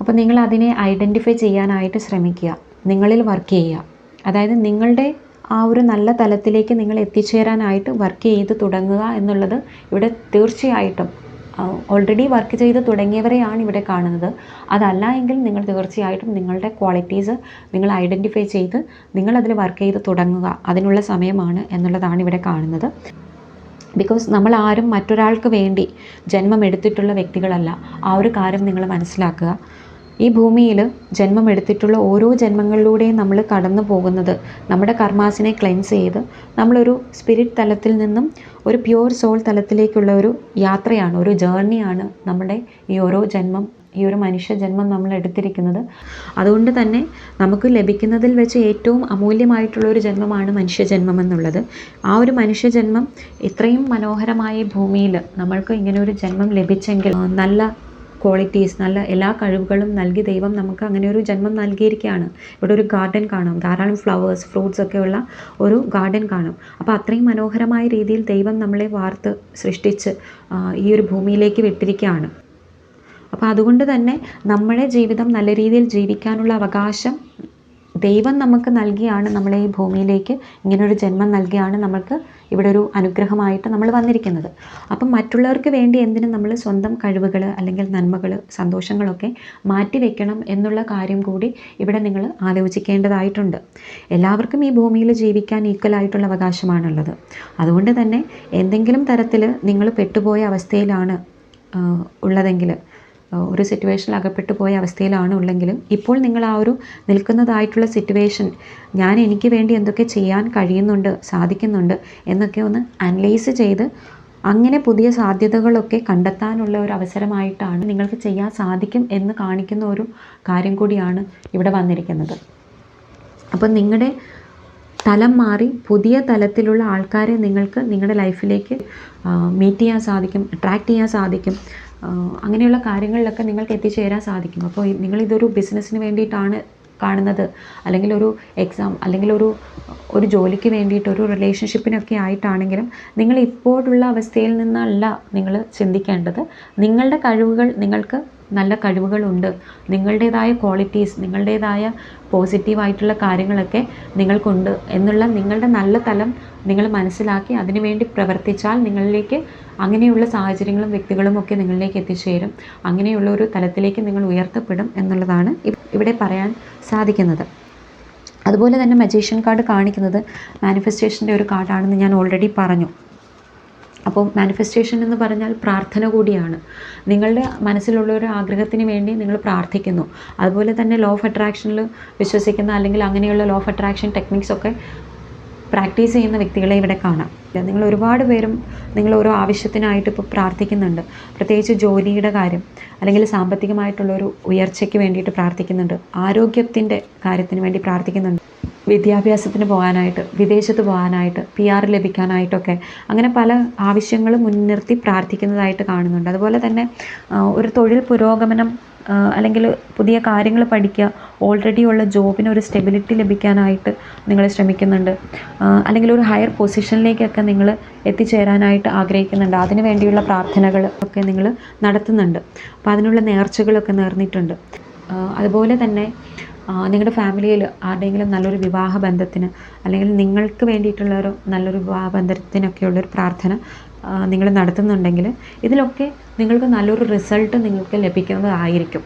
അപ്പോൾ നിങ്ങൾ അതിനെ ഐഡന്റിഫൈ ചെയ്യാനായിട്ട് ശ്രമിക്കുക. നിങ്ങളിൽ വർക്ക് ചെയ്യുക. അതായത് നിങ്ങളുടെ ആ ഒരു നല്ല തലത്തിലേക്ക് നിങ്ങൾ എത്തിച്ചേരാനായിട്ട് വർക്ക് ചെയ്ത് തുടങ്ങുക എന്നുള്ളത് ഇവിടെ തീർച്ചയായിട്ടും ഓൾറെഡി വർക്ക് ചെയ്ത് തുടങ്ങിയവരെയാണ് ഇവിടെ കാണുന്നത്. അതല്ല എങ്കിൽ നിങ്ങൾ തീർച്ചയായിട്ടും നിങ്ങളുടെ ക്വാളിറ്റീസ് നിങ്ങൾ ഐഡന്റിഫൈ ചെയ്ത് നിങ്ങൾ അതിൽ വർക്ക് ചെയ്ത് തുടങ്ങുക. അതിനുള്ള സമയമാണ് എന്നുള്ളതാണ് ഇവിടെ കാണുന്നത്. ബിക്കോസ് നമ്മൾ ആരും മറ്റൊരാൾക്ക് വേണ്ടി ജന്മം എടുത്തിട്ടുള്ള വ്യക്തികളല്ല. ആ ഒരു കാര്യം നിങ്ങൾ മനസ്സിലാക്കുക. ഈ ഭൂമിയിൽ ജന്മം എടുത്തിട്ടുള്ള ഓരോ ജന്മങ്ങളിലൂടെയും നമ്മൾ കടന്നു പോകുന്നത്. നമ്മുടെ കർമാസിനെ ക്ലെൻസ് ചെയ്ത് നമ്മളൊരു സ്പിരിറ്റ് തലത്തിൽ നിന്നും ഒരു പ്യുവർ സോൾ തലത്തിലേക്കുള്ള ഒരു യാത്രയാണ് ഒരു ജേർണിയാണ് നമ്മുടെ ഈ ഓരോ ജന്മം ഈ ഒരു മനുഷ്യ ജന്മം നമ്മൾ എടുത്തിരിക്കുന്നത്. അതുകൊണ്ട് തന്നെ നമുക്ക് ലഭിക്കുന്നതിൽ വെച്ച് ഏറ്റവും അമൂല്യമായിട്ടുള്ള ഒരു ജന്മമാണ് മനുഷ്യജന്മം എന്നുള്ളത്. ആ ഒരു മനുഷ്യജന്മം ഇത്രയും മനോഹരമായ ഭൂമിയിൽ നമ്മൾക്ക് ഇങ്ങനെ ഒരു ജന്മം ലഭിച്ചെങ്കിൽ നല്ല ക്വാളിറ്റീസ് നല്ല എല്ലാ കഴിവുകളും നൽകി ദൈവം നമുക്ക് അങ്ങനെ ഒരു ജന്മം നൽകിയിരിക്കുകയാണ്. ഇവിടെ ഒരു ഗാർഡൻ കാണാം. ധാരാളം ഫ്ലവേഴ്സ് ഫ്രൂട്ട്സ് ഒക്കെ ഉള്ള ഒരു ഗാർഡൻ കാണാം. അപ്പോൾ അത്രയും മനോഹരമായ രീതിയിൽ ദൈവം നമ്മളെ വാർത്ത് സൃഷ്ടിച്ച് ഈ ഒരു ഭൂമിയിലേക്ക് വിട്ടിരിക്കുകയാണ്. അപ്പോൾ അതുകൊണ്ട് തന്നെ നമ്മളെ ജീവിതം നല്ല രീതിയിൽ ജീവിക്കാനുള്ള അവകാശം ദൈവം നമുക്ക് നൽകിയാണ് നമ്മളെ ഈ ഭൂമിയിലേക്ക് ഇങ്ങനൊരു ജന്മം നൽകിയാണ് നമ്മൾക്ക് ഇവിടെ ഒരു അനുഗ്രഹമായിട്ട് നമ്മൾ വന്നിരിക്കുന്നത്. അപ്പം മറ്റുള്ളവർക്ക് വേണ്ടി എന്തിനും നമ്മൾ സ്വന്തം കഴിവുകൾ അല്ലെങ്കിൽ നന്മകൾ സന്തോഷങ്ങളൊക്കെ മാറ്റിവെക്കണം എന്നുള്ള കാര്യം കൂടി ഇവിടെ നിങ്ങൾ ആലോചിക്കേണ്ടതായിട്ടുണ്ട്. എല്ലാവർക്കും ഈ ഭൂമിയിൽ ജീവിക്കാൻ ഈക്വൽ ആയിട്ടുള്ള അവകാശമാണുള്ളത്. അതുകൊണ്ട് തന്നെ എന്തെങ്കിലും തരത്തിൽ നിങ്ങൾ പെട്ടുപോയ അവസ്ഥയിലാണ് ഉള്ളതെങ്കിൽ ഒരു സിറ്റുവേഷനിൽ അകപ്പെട്ടു പോയ അവസ്ഥയിലാണ് ഉള്ളെങ്കിലും ഇപ്പോൾ നിങ്ങൾ ആ ഒരു നിൽക്കുന്നതായിട്ടുള്ള സിറ്റുവേഷൻ ഞാൻ എനിക്ക് വേണ്ടി എന്തൊക്കെ ചെയ്യാൻ കഴിയുന്നുണ്ട് സാധിക്കുന്നുണ്ട് എന്നൊക്കെ ഒന്ന് അനലൈസ് ചെയ്ത് അങ്ങനെ പുതിയ സാധ്യതകളൊക്കെ കണ്ടെത്താനുള്ള ഒരു അവസരമായിട്ടാണ് നിങ്ങൾക്ക് ചെയ്യാൻ സാധിക്കും എന്ന് കാണിക്കുന്ന ഒരു കാര്യം കൂടിയാണ് ഇവിടെ വന്നിരിക്കുന്നത്. അപ്പം നിങ്ങളുടെ തലം മാറി പുതിയ തലത്തിലുള്ള ആൾക്കാരെ നിങ്ങൾക്ക് നിങ്ങളുടെ ലൈഫിലേക്ക് മീറ്റ് ചെയ്യാൻ സാധിക്കും അട്രാക്റ്റ് ചെയ്യാൻ സാധിക്കും. അങ്ങനെയുള്ള കാര്യങ്ങളിലൊക്കെ നിങ്ങൾക്ക് എത്തിച്ചേരാൻ സാധിക്കും. അപ്പോൾ നിങ്ങൾ ഇതൊരു ബിസിനസ്സിന് വേണ്ടിയിട്ടാണ് കാണുന്നത്. അല്ലെങ്കിൽ ഒരു എക്സാം അല്ലെങ്കിൽ ഒരു ഒരു ജോലിക്ക് വേണ്ടിയിട്ട് ഒരു റിലേഷൻഷിപ്പിനൊക്കെ ആയിട്ടാണെങ്കിലും നിങ്ങൾ ഇപ്പോഴുള്ള അവസ്ഥയിൽ നിന്നല്ല നിങ്ങൾ ചിന്തിക്കേണ്ടത്. നിങ്ങളുടെ കഴിവുകൾ നിങ്ങൾക്ക് നല്ല കഴിവുകളുണ്ട്. നിങ്ങളുടേതായ ക്വാളിറ്റീസ് നിങ്ങളുടേതായ പോസിറ്റീവായിട്ടുള്ള കാര്യങ്ങളൊക്കെ നിങ്ങൾക്കുണ്ട് എന്നുള്ള നിങ്ങളുടെ നല്ല തലം നിങ്ങൾ മനസ്സിലാക്കി അതിനുവേണ്ടി പ്രവർത്തിച്ചാൽ നിങ്ങളിലേക്ക് അങ്ങനെയുള്ള സാഹചര്യങ്ങളും വ്യക്തികളും ഒക്കെ നിങ്ങളിലേക്ക് എത്തിച്ചേരും. അങ്ങനെയുള്ള ഒരു തലത്തിലേക്ക് നിങ്ങൾ ഉയർത്തപ്പെടും എന്നുള്ളതാണ് ഇവിടെ പറയാൻ സാധിക്കുന്നത്. അതുപോലെ തന്നെ മജീഷ്യൻ കാർഡ് കാണിക്കുന്നത് മാനിഫെസ്റ്റേഷന്റെ ഒരു കാർഡാണെന്ന് ഞാൻ ഓൾറെഡി പറഞ്ഞു. അപ്പോൾ മാനിഫെസ്റ്റേഷൻ എന്ന് പറഞ്ഞാൽ പ്രാർത്ഥന കൂടിയാണ്. നിങ്ങളുടെ മനസ്സിലുള്ള ഒരു ആഗ്രഹത്തിന് വേണ്ടി നിങ്ങൾ പ്രാർത്ഥിക്കുന്നു. അതുപോലെ തന്നെ ലോ ഓഫ് അട്രാക്ഷനിൽ വിശ്വസിക്കുന്ന അല്ലെങ്കിൽ അങ്ങനെയുള്ള ലോ ഓഫ് അട്രാക്ഷൻ ടെക്നിക്സ് ഒക്കെ പ്രാക്ടീസ് ചെയ്യുന്ന വ്യക്തികളെ ഇവിടെ കാണാം. നിങ്ങൾ ഒരുപാട് പേരും നിങ്ങൾ ഓരോ ആവശ്യത്തിനായിട്ട് ഇപ്പോൾ പ്രാർത്ഥിക്കുന്നുണ്ട്. പ്രത്യേകിച്ച് ജോലിയുടെ കാര്യം അല്ലെങ്കിൽ സാമ്പത്തികമായിട്ടുള്ള ഒരു ഉയർച്ചയ്ക്ക് വേണ്ടിയിട്ട് പ്രാർത്ഥിക്കുന്നുണ്ട്. ആരോഗ്യത്തിന്റെ കാര്യത്തിന് വേണ്ടി പ്രാർത്ഥിക്കുന്നുണ്ട്. വിദ്യാഭ്യാസത്തിന് പോകാനായിട്ട് വിദേശത്ത് പോകാനായിട്ട് പി ആർ ലഭിക്കാനായിട്ടൊക്കെ അങ്ങനെ പല ആവശ്യങ്ങളും മുൻനിർത്തി പ്രാർത്ഥിക്കുന്നതായിട്ട് കാണുന്നുണ്ട്. അതുപോലെ തന്നെ ഒരു തൊഴിൽ പുരോഗമനം അല്ലെങ്കിൽ പുതിയ കാര്യങ്ങൾ പഠിക്കുക ഓൾറെഡി ഉള്ള ജോബിന് ഒരു സ്റ്റെബിലിറ്റി ലഭിക്കാനായിട്ട് നിങ്ങൾ ശ്രമിക്കുന്നുണ്ട്. അല്ലെങ്കിൽ ഒരു ഹയർ പൊസിഷനിലേക്കൊക്കെ നിങ്ങൾ എത്തിച്ചേരാനായിട്ട് ആഗ്രഹിക്കുന്നുണ്ട്. അതിനു വേണ്ടിയുള്ള പ്രാർത്ഥനകൾ ഒക്കെ നിങ്ങൾ നടത്തുന്നുണ്ട്. അപ്പോൾ അതിനുള്ള നേർച്ചകളൊക്കെ നേർന്നിട്ടുണ്ട്. അതുപോലെ തന്നെ നിങ്ങളുടെ ഫാമിലിയിൽ ആരുടെയെങ്കിലും നല്ലൊരു വിവാഹ ബന്ധത്തിന് അല്ലെങ്കിൽ നിങ്ങൾക്ക് വേണ്ടിയിട്ടുള്ള ഒരു നല്ലൊരു വിവാഹ ബന്ധത്തിനൊക്കെയുള്ളൊരു പ്രാർത്ഥന നിങ്ങൾ നടത്തുന്നുണ്ടെങ്കിൽ ഇതിലൊക്കെ നിങ്ങൾക്ക് നല്ലൊരു റിസൾട്ട് നിങ്ങൾക്ക് ലഭിക്കുന്നതായിരിക്കും.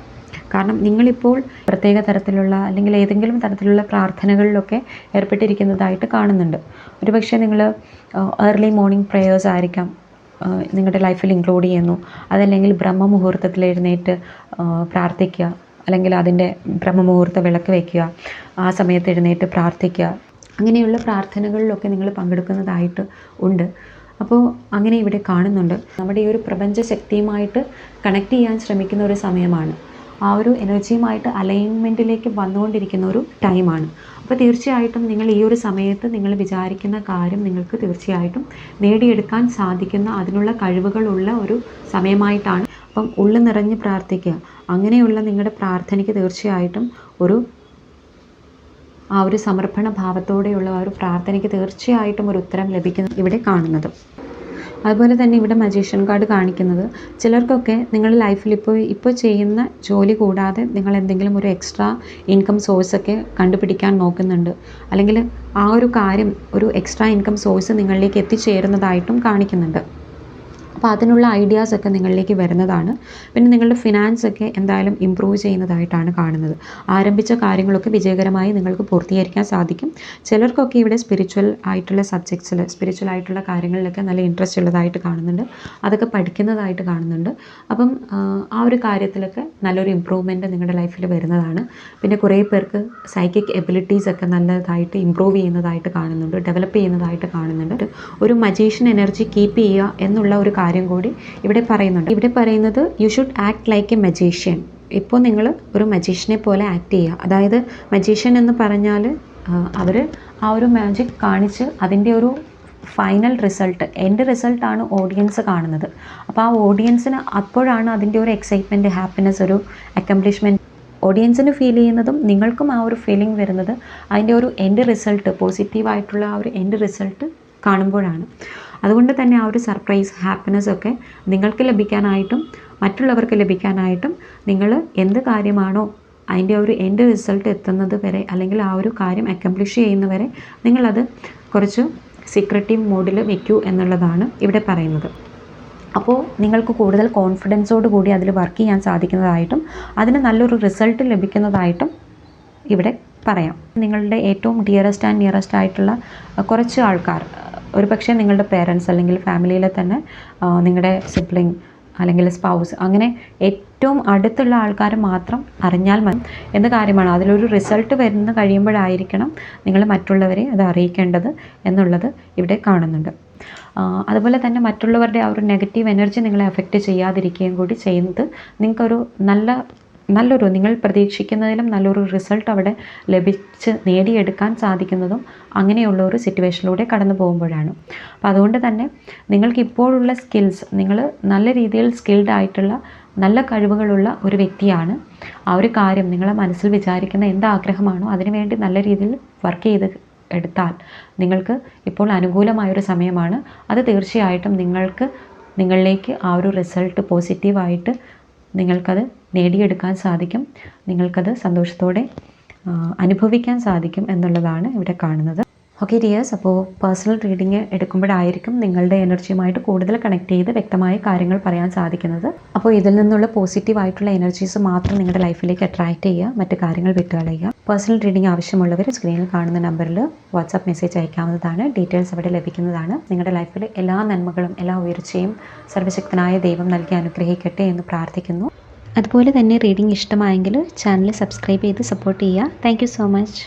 കാരണം നിങ്ങളിപ്പോൾ പ്രത്യേക തരത്തിലുള്ള അല്ലെങ്കിൽ ഏതെങ്കിലും തരത്തിലുള്ള പ്രാർത്ഥനകളിലൊക്കെ ഏർപ്പെട്ടിരിക്കുന്നതായിട്ട് കാണുന്നുണ്ട്. ഒരുപക്ഷെ നിങ്ങൾ ഏർലി മോർണിംഗ് പ്രേയേഴ്സ് ആയിരിക്കാം നിങ്ങളുടെ ലൈഫിൽ ഇൻക്ലൂഡ് ചെയ്യുന്നു. അതല്ലെങ്കിൽ ബ്രഹ്മ മുഹൂർത്തത്തിൽ എഴുന്നേറ്റ് പ്രാർത്ഥിക്കുക. അല്ലെങ്കിൽ അതിന്റെ ബ്രഹ്മമുഹൂർത്ത വിളക്ക് വയ്ക്കുക ആ സമയത്ത് എഴുന്നേറ്റ് പ്രാർത്ഥിക്കുക. അങ്ങനെയുള്ള പ്രാർത്ഥനകളിലൊക്കെ നിങ്ങൾ പങ്കെടുക്കുന്നതായിട്ട് ഉണ്ട്. അപ്പോൾ അങ്ങനെ ഇവിടെ കാണുന്നുണ്ട്. നമ്മുടെ ഈ ഒരു പ്രപഞ്ച ശക്തിയുമായിട്ട് കണക്ട് ചെയ്യാൻ ശ്രമിക്കുന്ന ഒരു സമയമാണ്. ആ ഒരു എനർജിയുമായിട്ട് അലൈൻമെന്റിലേക്ക് വന്നുകൊണ്ടിരിക്കുന്ന ഒരു ടൈമാണ് അപ്പോൾ തീർച്ചയായിട്ടും നിങ്ങൾ ഈ ഒരു സമയത്ത് നിങ്ങൾ വിചാരിക്കുന്ന കാര്യം നിങ്ങൾക്ക് തീർച്ചയായിട്ടും നേടിയെടുക്കാൻ സാധിക്കുന്ന അതിനുള്ള കഴിവുകളുള്ള ഒരു സമയമായിട്ടാണ്. അപ്പം ഉള്ളു നിറഞ്ഞ് പ്രാർത്ഥിക്കുക. അങ്ങനെയുള്ള നിങ്ങളുടെ പ്രാർത്ഥനയ്ക്ക് തീർച്ചയായിട്ടും ഒരു ആ ഒരു സമർപ്പണ ഭാവത്തോടെയുള്ള ആ ഒരു പ്രാർത്ഥനയ്ക്ക് തീർച്ചയായിട്ടും ഒരു ഉത്തരം ലഭിക്കുന്നു ഇവിടെ കാണുന്നത്. അതുപോലെ തന്നെ ഇവിടെ മജീഷ്യൻ കാർഡ് കാണിക്കുന്നത് ചിലർക്കൊക്കെ നിങ്ങളുടെ ലൈഫിൽ ഇപ്പോൾ ഇപ്പോൾ ചെയ്യുന്ന ജോലി കൂടാതെ നിങ്ങൾ എന്തെങ്കിലും ഒരു എക്സ്ട്രാ ഇൻകം സോഴ്സ് ഒക്കെ കണ്ടുപിടിക്കാൻ നോക്കുന്നുണ്ട്. അല്ലെങ്കിൽ ആ ഒരു കാര്യം ഒരു എക്സ്ട്രാ ഇൻകം സോഴ്സ് നിങ്ങളിലേക്ക് എത്തിച്ചേരുന്നതായിട്ടും കാണിക്കുന്നുണ്ട്. അപ്പോൾ അതിനുള്ള ഐഡിയാസ് ഒക്കെ നിങ്ങളിലേക്ക് വരുന്നതാണ്. പിന്നെ നിങ്ങളുടെ ഫിനാൻസ് ഒക്കെ എന്തായാലും ഇമ്പ്രൂവ് ചെയ്യുന്നതായിട്ടാണ് കാണുന്നത്. ആരംഭിച്ച കാര്യങ്ങളൊക്കെ വിജയകരമായി നിങ്ങൾക്ക് പൂർത്തീകരിക്കാൻ സാധിക്കും. ചിലർക്കൊക്കെ ഇവിടെ സ്പിരിച്വൽ ആയിട്ടുള്ള സബ്ജക്ട്സിൽ സ്പിരിച്വൽ ആയിട്ടുള്ള കാര്യങ്ങളിലൊക്കെ നല്ല ഇൻട്രസ്റ്റ് ഉള്ളതായിട്ട് കാണുന്നുണ്ട്. അതൊക്കെ പഠിക്കുന്നതായിട്ട് കാണുന്നുണ്ട്. അപ്പം ആ ഒരു കാര്യത്തിലൊക്കെ നല്ലൊരു ഇമ്പ്രൂവ്മെന്റ് നിങ്ങളുടെ ലൈഫിൽ വരുന്നതാണ്. പിന്നെ കുറേ പേർക്ക് സൈക്കിക് എബിലിറ്റീസ് ഒക്കെ നല്ലതായിട്ട് ഇമ്പ്രൂവ് ചെയ്യുന്നതായിട്ട് കാണുന്നുണ്ട് ഡെവലപ്പ് ചെയ്യുന്നതായിട്ട് കാണുന്നുണ്ട്. ഒരു മജീഷ്യൻ എനർജി കീപ്പ് ചെയ്യുക എന്നുള്ള ഒരു കാര്യം കൂടി ഇവിടെ പറയുന്നുണ്ട്. ഇവിടെ പറയുന്നത് you should act like a magician ഇപ്പോൾ നിങ്ങൾ ഒരു മജീഷ്യനെ പോലെ ആക്ട് ചെയ്യുക. അതായത് മജീഷ്യൻ എന്ന് പറഞ്ഞാൽ അവർ ആ ഒരു മാജിക് കാണിച്ച് അതിന്റെ ഒരു ഫൈനൽ റിസൾട്ട് എന്റെ റിസൾട്ടാണ് ഓഡിയൻസ് കാണുന്നത്. അപ്പോൾ ആ ഓഡിയൻസിന് അപ്പോഴാണ് അതിന്റെ ഒരു എക്സൈറ്റ്മെന്റ് ഹാപ്പിനെസ് ഒരു അക്കംപ്ലിഷ്മെന്റ് ഓഡിയൻസിന് ഫീൽ ചെയ്യുന്നതും നിങ്ങൾക്കും ആ ഒരു ഫീലിംഗ് വരുന്നത് അതിന്റെ ഒരു എന്റെ റിസൾട്ട് പോസിറ്റീവായിട്ടുള്ള ആ ഒരു എന്റെ റിസൾട്ട് കാണുമ്പോഴാണ്. അതുകൊണ്ട് തന്നെ ആ ഒരു സർപ്രൈസ് ഹാപ്പിനെസ് ഒക്കെ നിങ്ങൾക്ക് ലഭിക്കാനായിട്ടും മറ്റുള്ളവർക്ക് ലഭിക്കാനായിട്ടും നിങ്ങൾ എന്ത് കാര്യമാണോ അതിന്റെ ഒരു എൻഡ് റിസൾട്ട് എത്തുന്നത് വരെ അല്ലെങ്കിൽ ആ ഒരു കാര്യം അക്കംപ്ലിഷ് ചെയ്യുന്നവരെ നിങ്ങളത് കുറച്ച് സീക്രട്ടീവ് മോഡിൽ വെക്കൂ എന്നുള്ളതാണ് ഇവിടെ പറയുന്നത്. അപ്പോൾ നിങ്ങൾക്ക് കൂടുതൽ കോൺഫിഡൻസോട് കൂടി അതിൽ വർക്ക് ചെയ്യാൻ സാധിക്കുന്നതായിട്ടും അതിന് നല്ലൊരു റിസൾട്ട് ലഭിക്കുന്നതായിട്ടും ഇവിടെ പറയാം. നിങ്ങളുടെ ഏറ്റവും ഡിയറസ്റ്റ് ആൻഡ് നിയറസ്റ്റ് ആയിട്ടുള്ള കുറച്ച് ആൾക്കാർ ഒരു പക്ഷേ നിങ്ങളുടെ പേരൻസ് അല്ലെങ്കിൽ ഫാമിലിയിലെ തന്നെ നിങ്ങളുടെ സിബ്ലിങ് അല്ലെങ്കിൽ സ്പൗസ് അങ്ങനെ ഏറ്റവും അടുത്തുള്ള ആൾക്കാർ മാത്രം അറിഞ്ഞാൽ മതി. എന്ന കാര്യമാണ്? അതിലൊരു റിസൾട്ട് വരുന്ന കഴിയുമ്പോഴായിരിക്കണം നിങ്ങൾ മറ്റുള്ളവരെ അത് അറിയിക്കേണ്ടത് എന്നുള്ളത് ഇവിടെ കാണുന്നുണ്ട്. അതുപോലെ തന്നെ മറ്റുള്ളവരുടെ ആ ഒരു നെഗറ്റീവ് എനർജി നിങ്ങളെ എഫക്റ്റ് ചെയ്യാതിരിക്കുകയും കൂടി ചെയ്യുന്നത് നിങ്ങൾക്കൊരു നല്ല നല്ലൊരു നിങ്ങൾ പ്രതീക്ഷിക്കുന്നതിലും നല്ലൊരു റിസൾട്ട് അവിടെ ലഭിച്ച് നേടിയെടുക്കാൻ സാധിക്കുന്നതും അങ്ങനെയുള്ള ഒരു സിറ്റുവേഷനിലൂടെ കടന്നു പോകുമ്പോഴാണ്. അപ്പോൾ അതുകൊണ്ട് തന്നെ നിങ്ങൾക്ക് ഇപ്പോഴുള്ള സ്കിൽസ് നിങ്ങൾ നല്ല രീതിയിൽ സ്കിൽഡ് ആയിട്ടുള്ള നല്ല കഴിവുകളുള്ള ഒരു വ്യക്തിയാണ്. ആ ഒരു കാര്യം നിങ്ങളെ മനസ്സിൽ വിചാരിക്കുന്ന എന്ത് ആഗ്രഹമാണോ അതിനുവേണ്ടി നല്ല രീതിയിൽ വർക്ക് ചെയ്ത് എടുത്താൽ നിങ്ങൾക്ക് ഇപ്പോൾ അനുകൂലമായൊരു സമയമാണ്. അത് തീർച്ചയായിട്ടും നിങ്ങൾക്ക് നിങ്ങളിലേക്ക് ആ ഒരു റിസൾട്ട് പോസിറ്റീവായിട്ട് നിങ്ങൾക്കത് നേടിയെടുക്കാൻ സാധിക്കും. നിങ്ങൾക്കത് സന്തോഷത്തോടെ അനുഭവിക്കാൻ സാധിക്കും എന്നുള്ളതാണ് ഇവിടെ കാണുന്നത്. ഓക്കെ ഡിയേഴ്സ് അപ്പോൾ പേഴ്സണൽ റീഡിങ് എടുക്കുമ്പോഴായിരിക്കും നിങ്ങളുടെ എനർജിയുമായിട്ട് കൂടുതൽ കണക്ട് ചെയ്ത് വ്യക്തമായ കാര്യങ്ങൾ പറയാൻ സാധിക്കുന്നത്. അപ്പോൾ ഇതിൽ നിന്നുള്ള പോസിറ്റീവ് ആയിട്ടുള്ള എനർജീസ് മാത്രം നിങ്ങളുടെ ലൈഫിലേക്ക് അട്രാക്റ്റ് ചെയ്യുക മറ്റു കാര്യങ്ങൾ വിട്ടുകളയുക. പേഴ്സണൽ റീഡിംഗ് ആവശ്യമുള്ളവർ സ്ക്രീനിൽ കാണുന്ന നമ്പറിൽ വാട്സാപ്പ് മെസ്സേജ് അയക്കാവുന്നതാണ്. ഡീറ്റെയിൽസ് അവിടെ ലഭിക്കുന്നതാണ്. നിങ്ങളുടെ ലൈഫിൽ എല്ലാ നന്മകളും എല്ലാ ഉയർച്ചയും സർവശക്തനായ ദൈവം നൽകി അനുഗ്രഹിക്കട്ടെ എന്ന് പ്രാർത്ഥിക്കുന്നു. അതുപോലെ തന്നെ റീഡിംഗ് ഇഷ്ടമായെങ്കിൽ ചാനൽ സബ്സ്ക്രൈബ് ചെയ്ത് സപ്പോർട്ട് ചെയ്യുക. Thank so much